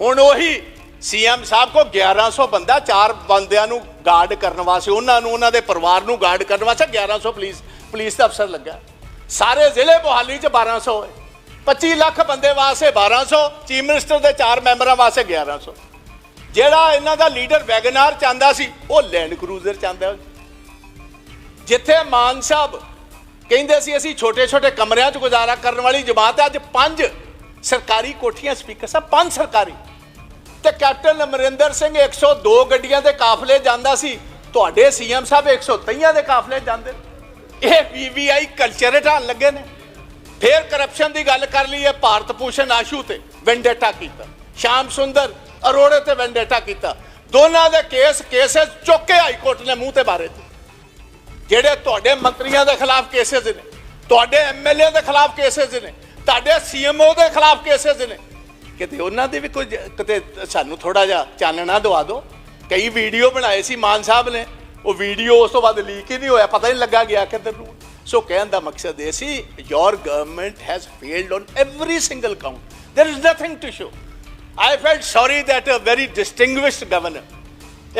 ਹੁਣ ਉਹੀ ਸੀਐਮ ਸਾਹਿਬ ਕੋ 1100 ਬੰਦਾ, ਚਾਰ ਬੰਦਿਆਂ ਨੂੰ ਗਾਰਡ ਕਰਨ ਵਾਸਤੇ, ਉਹਨਾਂ ਨੂੰ, ਉਹਨਾਂ ਦੇ ਪਰਿਵਾਰ ਨੂੰ ਗਾਰਡ ਕਰਨ ਵਾਸਤੇ 1100 ਪੁਲਿਸ ਪੁਲਿਸ ਦਾ ਅਫਸਰ ਲੱਗਾ ਸਾਰੇ ਜ਼ਿਲ੍ਹੇ ਮੋਹਾਲੀ ਚ 1200 ਹੈ 25 ਲੱਖ ਬੰਦੇ ਵਾਸਤੇ 1200 ਚੀਫ ਮਿਨਿਸਟਰ ਦੇ ਚਾਰ ਮੈਂਬਰਾਂ ਵਾਸਤੇ 1100 ਜਿਹੜਾ ਇਹਨਾਂ ਦਾ ਲੀਡਰ ਵੈਗਨਾਰ ਚਾਹੁੰਦਾ ਸੀ, ਉਹ ਲੈਂਡ ਕਰੂਜ਼ਰ ਚਾਹੁੰਦਾ ਜਿੱਥੇ ਮਾਨ ਸਾਹਿਬ ਕਹਿੰਦੇ ਸੀ, ਅਸੀਂ ਛੋਟੇ ਛੋਟੇ ਕਮਰਿਆਂ 'ਚ ਗੁਜ਼ਾਰਾ ਕਰਨ ਵਾਲੀ ਜਮਾਤ ਹੈ, ਅੱਜ ਪੰਜ ਸਰਕਾਰੀ ਕੋਠੀਆਂ ਸਪੀਕਰ ਸਾਹਿਬ, ਪੰਜ ਸਰਕਾਰੀ। ਤੇ ਕੈਪਟਨ ਅਮਰਿੰਦਰ ਸਿੰਘ 102 ਗੱਡੀਆਂ ਦੇ ਕਾਫਲੇ ਜਾਂਦਾ ਸੀ, ਤੁਹਾਡੇ ਸੀਐਮ ਸਾਹਿਬ 123 ਦੇ ਕਾਫਲੇ ਜਾਂਦੇ ਨੇ। ਇਹ ਵੀਵੀਆਈ ਕਲਚਰ ਹਟਾਉਣ ਲੱਗੇ ਨੇ। ਫੇਰ ਕਰਪਸ਼ਨ ਦੀ ਗੱਲ ਕਰ ਲਈਏ, ਭਾਰਤ ਭੂਸ਼ਣ ਆਸ਼ੂ ਤੇ ਵੈਂਡੇਟਾ ਕੀਤਾ, ਸ਼ਾਮ ਸੁੰਦਰ ਅਰੋੜੇ ਤੇ ਵੈਂਡੇਟਾ ਕੀਤਾ। ਦੋਨਾਂ ਦੇ ਕੇਸ ਕੇਸਸ ਚੁੱਕ ਹਾਈ ਕੋਰਟ ਨੇ ਮੂੰਹ ਤੇ ਬਾਰੇ ਜਿਹੜੇ ਤੁਹਾਡੇ ਮੰਤਰੀਆਂ ਦੇ ਖਿਲਾਫ ਕੇਸਸ ਨੇ, ਤੁਹਾਡੇ ਐਮਐਲਏ ਦੇ ਖਿਲਾਫ ਕੇਸਸ ਨੇ, ਤੁਹਾਡੇ ਸੀਐਮਓ ਦੇ ਖਿਲਾਫ ਕੇਸਸ ਨੇ, ਕਿਤੇ ਉਹਨਾਂ ਦੇ ਵੀ ਕੋਈ ਕਿਤੇ ਸਾਨੂੰ ਥੋੜਾ ਜਿਹਾ ਚਾਨਣਾ ਦਵਾ ਦਿਓ। ਕਈ ਵੀਡੀਓ ਬਣਾਏ ਸੀ ਮਾਨ ਸਾਹਿਬ ਨੇ, ਉਹ ਵੀਡੀਓ ਉਸ ਤੋਂ ਬਾਅਦ ਲੀਕ ਹੀ ਨਹੀਂ ਹੋਇਆ, ਪਤਾ ਹੀ ਨਹੀਂ ਲੱਗਾ ਗਿਆ ਕਿੱਧਰ ਨੂੰ। ਸੋ ਕਹਿਣ ਦਾ ਮਕਸਦ ਇਹ ਸੀ your government has failed on every single count. There is nothing to show. I felt sorry that a very distinguished governor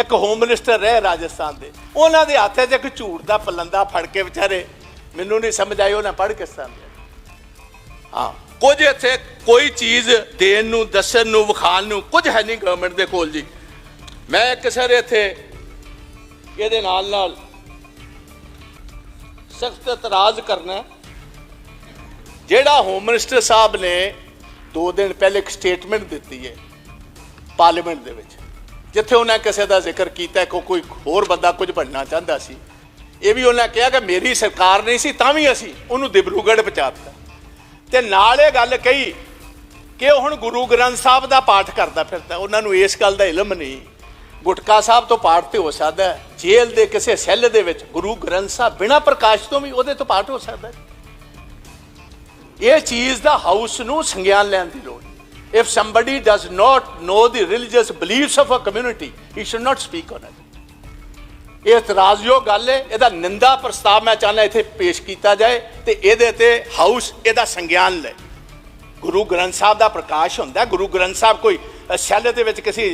ਇੱਕ ਹੋਮ ਮਿਨਿਸਟਰ ਰਹੇ ਰਾਜਸਥਾਨ ਦੇ ਉਹਨਾਂ ਦੇ ਹੱਥ 'ਚ ਇੱਕ ਝੂਠ ਦਾ ਪਲੰਦਾ ਫੜ ਕੇ ਵਿਚਾਰੇ ਮੈਨੂੰ ਨਹੀਂ ਸਮਝ ਆਈ ਉਹਨਾਂ ਪੜ ਕਿਸ ਤਰ੍ਹਾਂ ਹਾਂ ਕੁਝ ਇੱਥੇ ਕੋਈ ਚੀਜ਼ ਦੇਣ ਨੂੰ ਦੱਸਣ ਨੂੰ ਵਿਖਾਣ ਨੂੰ ਕੁਝ ਹੈ ਨਹੀਂ ਗਵਰਨਮੈਂਟ ਦੇ ਕੋਲ ਜੀ ਮੈਂ ਇੱਕ ਸਰ ਇੱਥੇ ਇਹਦੇ ਨਾਲ ਨਾਲ ਸਖਤ ਇਤਰਾਜ਼ ਕਰਨਾ ਜਿਹੜਾ ਹੋਮ ਮਿਨਿਸਟਰ ਸਾਹਿਬ ਨੇ 2 ਦਿਨ ਪਹਿਲੇ ਇੱਕ ਸਟੇਟਮੈਂਟ ਦਿੱਤੀ ਹੈ ਪਾਰਲੀਮੈਂਟ ਦੇ ਵਿੱਚ, ਜਿੱਥੇ ਉਹਨਾਂ ਕਿਸੇ ਦਾ ਜ਼ਿਕਰ ਕੀਤਾ ਕਿ ਕੋਈ ਹੋਰ ਬੰਦਾ ਕੁਝ ਬਣਨਾ ਚਾਹੁੰਦਾ ਸੀ। ਇਹ ਵੀ ਉਹਨਾਂ ਕਿਹਾ ਕਿ ਮੇਰੀ ਸਰਕਾਰ ਨਹੀਂ ਸੀ, ਤਾਂ ਵੀ ਅਸੀਂ ਉਹਨੂੰ ਦਿਬਰੂਗੜ੍ਹ ਪਹੁੰਚਾ ਦਿੱਤਾ। ਤੇ ਨਾਲ ਇਹ ਗੱਲ ਕਹੀ ਕਿ ਉਹ ਹੁਣ ਗੁਰੂ ਗ੍ਰੰਥ ਸਾਹਿਬ ਦਾ ਪਾਠ ਕਰਦਾ ਫਿਰਦਾ, ਉਹਨਾਂ ਨੂੰ ਇਸ ਗੱਲ ਦਾ ਇਲਮ ਨਹੀਂ। ਗੁਟਕਾ ਸਾਹਿਬ ਤੋਂ ਪਾਠ ਤੇ ਹੋ ਸਕਦਾ ਜੇਲ੍ਹ ਦੇ ਕਿਸੇ ਸੈੱਲ ਦੇ ਵਿੱਚ ਗੁਰੂ ਗ੍ਰੰਥ ਸਾਹਿਬ ਬਿਨਾਂ ਪ੍ਰਕਾਸ਼ ਤੋਂ ਵੀ ਉਹਦੇ ਤੋਂ ਪਾਠ ਹੋ ਸਕਦਾ ਇਹ ਚੀਜ਼ ਦਾ ਹਾਊਸ ਨੂੰ ਸੰਗਿਆਨ ਲੈਣ ਦੀ ਲੋੜ if somebody does not know the religious beliefs of a community, he should not speak on it. ਇਹ ਇਤਰਾਜ਼ਯੋਗ ਗੱਲ ਹੈ। ਇਹਦਾ ਨਿੰਦਾ ਪ੍ਰਸਤਾਵ ਮੈਂ ਚਾਹੁੰਦਾ ਇੱਥੇ ਪੇਸ਼ ਕੀਤਾ ਜਾਏ ਤੇ ਇਹਦੇ ਤੇ ਹਾਊਸ ਇਹਦਾ ਸੰਗਿਆਨ ਲੈ ਗੁਰੂ ਗ੍ਰੰਥ ਸਾਹਿਬ ਦਾ ਪ੍ਰਕਾਸ਼ ਹੁੰਦਾ ਗੁਰੂ ਗ੍ਰੰਥ ਸਾਹਿਬ ਕੋਈ ਸੈੱਲ ਦੇ ਵਿੱਚ ਕਿਸੇ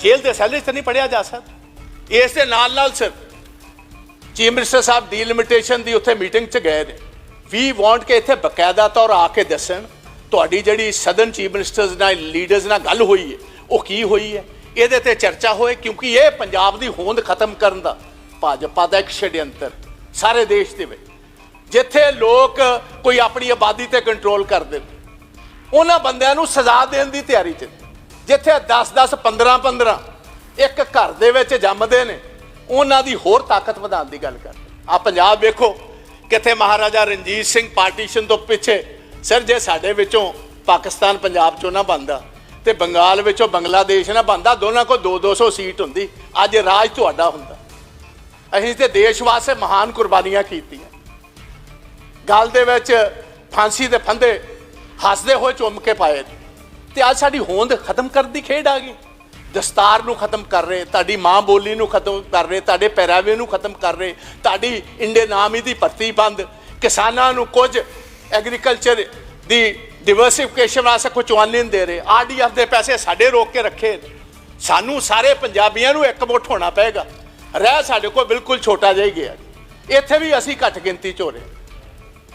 ਜੇਲ੍ਹ ਦੇ ਸੈੱਲ 'ਚ ਨਹੀਂ ਪੜਿਆ ਜਾ ਸਕਦਾ। ਇਸ ਦੇ ਨਾਲ ਨਾਲ sir, chief minister sahib delimitation ਦੀ ਉੱਥੇ ਮੀਟਿੰਗ 'ਚ ਗਏ ਨੇ। ਵੀ ਵਾਂਟ ਕੇ ਇੱਥੇ ਬਕਾਇਦਾ ਤੌਰ ਆ ਕੇ ਦੱਸਣ, ਤੁਹਾਡੀ ਜਿਹੜੀ ਸਦਨ ਚੀਫ ਮਿਨਿਸਟਰਸ ਨਾਲ ਲੀਡਰਸ ਨਾਲ ਗੱਲ ਹੋਈ ਹੈ, ਉਹ ਕੀ ਹੋਈ ਹੈ? ਇਹਦੇ ਤੇ ਚਰਚਾ ਹੋਏ, ਕਿਉਂਕਿ ਇਹ ਪੰਜਾਬ ਦੀ ਹੋਂਦ ਖਤਮ ਕਰਨ ਦਾ ਭਾਜਪਾ ਦਾ ਇੱਕ ਛੜਯੰਤਰ ਸਾਰੇ ਦੇਸ਼ ਦੇ ਵਿੱਚ। ਜਿੱਥੇ ਲੋਕ ਕੋਈ ਆਪਣੀ ਆਬਾਦੀ ਤੇ ਕੰਟਰੋਲ ਕਰਦੇ ਨੇ ਉਹਨਾਂ ਬੰਦਿਆਂ ਨੂੰ ਸਜ਼ਾ ਦੇਣ ਦੀ ਤਿਆਰੀ 'ਚ। ਜਿੱਥੇ 10 10 15 15 ਇੱਕ ਘਰ ਦੇ ਵਿੱਚ ਜੰਮਦੇ ਨੇ, ਉਹਨਾਂ ਦੀ ਹੋਰ ਤਾਕਤ ਵਧਾਉਣ ਦੀ ਗੱਲ ਕਰਦੇ। ਆ ਪੰਜਾਬ ਵੇਖੋ, ਕਿੱਥੇ ਮਹਾਰਾਜਾ ਰਣਜੀਤ ਸਿੰਘ ਪਾਰਟੀਸ਼ਨ ਤੋਂ ਪਿੱਛੇ, ਸਰ ਜੇ ਸਾਡੇ ਵਿੱਚੋਂ ਪਾਕਿਸਤਾਨ, ਪੰਜਾਬ ਚੋਂ ਨਾ ਬੰਦਾ ਤੇ ਬੰਗਾਲ ਵਿੱਚੋਂ ਬੰਗਲਾਦੇਸ਼ ਨਾ ਬੰਦਾ ਦੋਨਾਂ ਕੋਲ 2 200 ਸੀਟ ਹੁੰਦੀ, ਅੱਜ ਰਾਜ ਤੁਹਾਡਾ ਹੁੰਦਾ। ਅਸੀਂ ਤੇ ਦੇਸ਼ ਵਾਸਤੇ ਮਹਾਨ ਕੁਰਬਾਨੀਆਂ ਕੀਤੀਆਂ। ਗੱਲ ਦੇ ਵਿੱਚ ਫਾਂਸੀ ਦੇ ਫੰਦੇ ਹੱਸਦੇ ਹੋਏ ਚੁੰਮ ਕੇ ਪਾਏ ਨੇ। ਤੇ ਅੱਜ ਸਾਡੀ ਹੋਂਦ ਖਤਮ ਕਰਨ ਦੀ ਖੇਡ ਆ ਗਈ। ਦਸਤਾਰ ਨੂੰ ਖਤਮ ਕਰ ਰਹੇ, ਤੁਹਾਡੀ ਮਾਂ ਬੋਲੀ ਨੂੰ ਖਤਮ ਕਰ ਰਹੇ, ਤੁਹਾਡੇ ਪਹਿਰਾਵੇ ਨੂੰ ਖਤਮ ਕਰ ਰਹੇ, ਤੁਹਾਡੀ ਇੰਡੀਅਨ ਆਰਮੀ ਦੀ ਭਰਤੀ ਬੰਦ, ਕਿਸਾਨਾਂ ਨੂੰ ਕੁਝ ਐਗਰੀਕਲਚਰ ਦੀ ਡਿਵਰਸਿਫਿਕੇਸ਼ਨ ਵਾਸਤੇ ਕੁਝ ਚਵਾਨੀ ਨਹੀਂ ਦੇ ਰਹੇ। ਆਰਡੀਐਫ ਦੇ ਪੈਸੇ ਸਾਡੇ ਰੋਕ ਕੇ ਰੱਖੇ ਸਾਨੂੰ ਸਾਰੇ ਪੰਜਾਬੀਆਂ ਨੂੰ ਇੱਕ ਮੁੱਠ ਹੋਣਾ ਪਏਗਾ। ਰਹਿ ਸਾਡੇ ਕੋਲ ਬਿਲਕੁਲ ਛੋਟਾ ਜਿਹਾ ਹੀ ਗਿਆ। ਇੱਥੇ ਵੀ ਅਸੀਂ ਘੱਟ ਗਿਣਤੀ ਚ ਹੋ ਰਹੇ।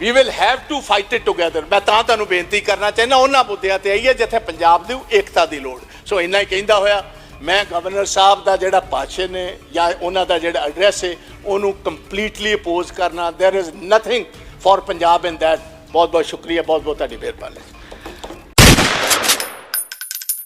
We will have to fight it together ਮੈਂ ਤਾਂ ਤੁਹਾਨੂੰ ਬੇਨਤੀ ਕਰਨਾ ਚਾਹੁੰਦਾ, ਉਹਨਾਂ ਮੁੱਦਿਆਂ ਤੇ ਆਈਏ ਜਿੱਥੇ ਪੰਜਾਬ ਦੀ ਏਕਤਾ ਦੀ ਲੋੜ। ਸੋ ਇੰਨਾ ਹੀ ਕਹਿੰਦਾ ਹੋਇਆ, ਮੈਂ ਗਵਰਨਰ ਸਾਹਿਬ ਦਾ ਜਿਹੜਾ ਭਾਸ਼ਣ ਨੇ ਜਾਂ ਉਹਨਾਂ ਦਾ ਜਿਹੜਾ ਐਡਰੈਸ ਹੈ, ਉਹਨੂੰ ਕੰਪਲੀਟਲੀ ਅਪੋਜ਼ ਕਰਨਾ। There is nothing for Punjab in that ਬਹੁਤ ਬਹੁਤ ਸ਼ੁਕਰੀਆ ਬਹੁਤ ਬਹੁਤ ਤੁਹਾਡੀ ਮਿਹਰਬਾਨੀ।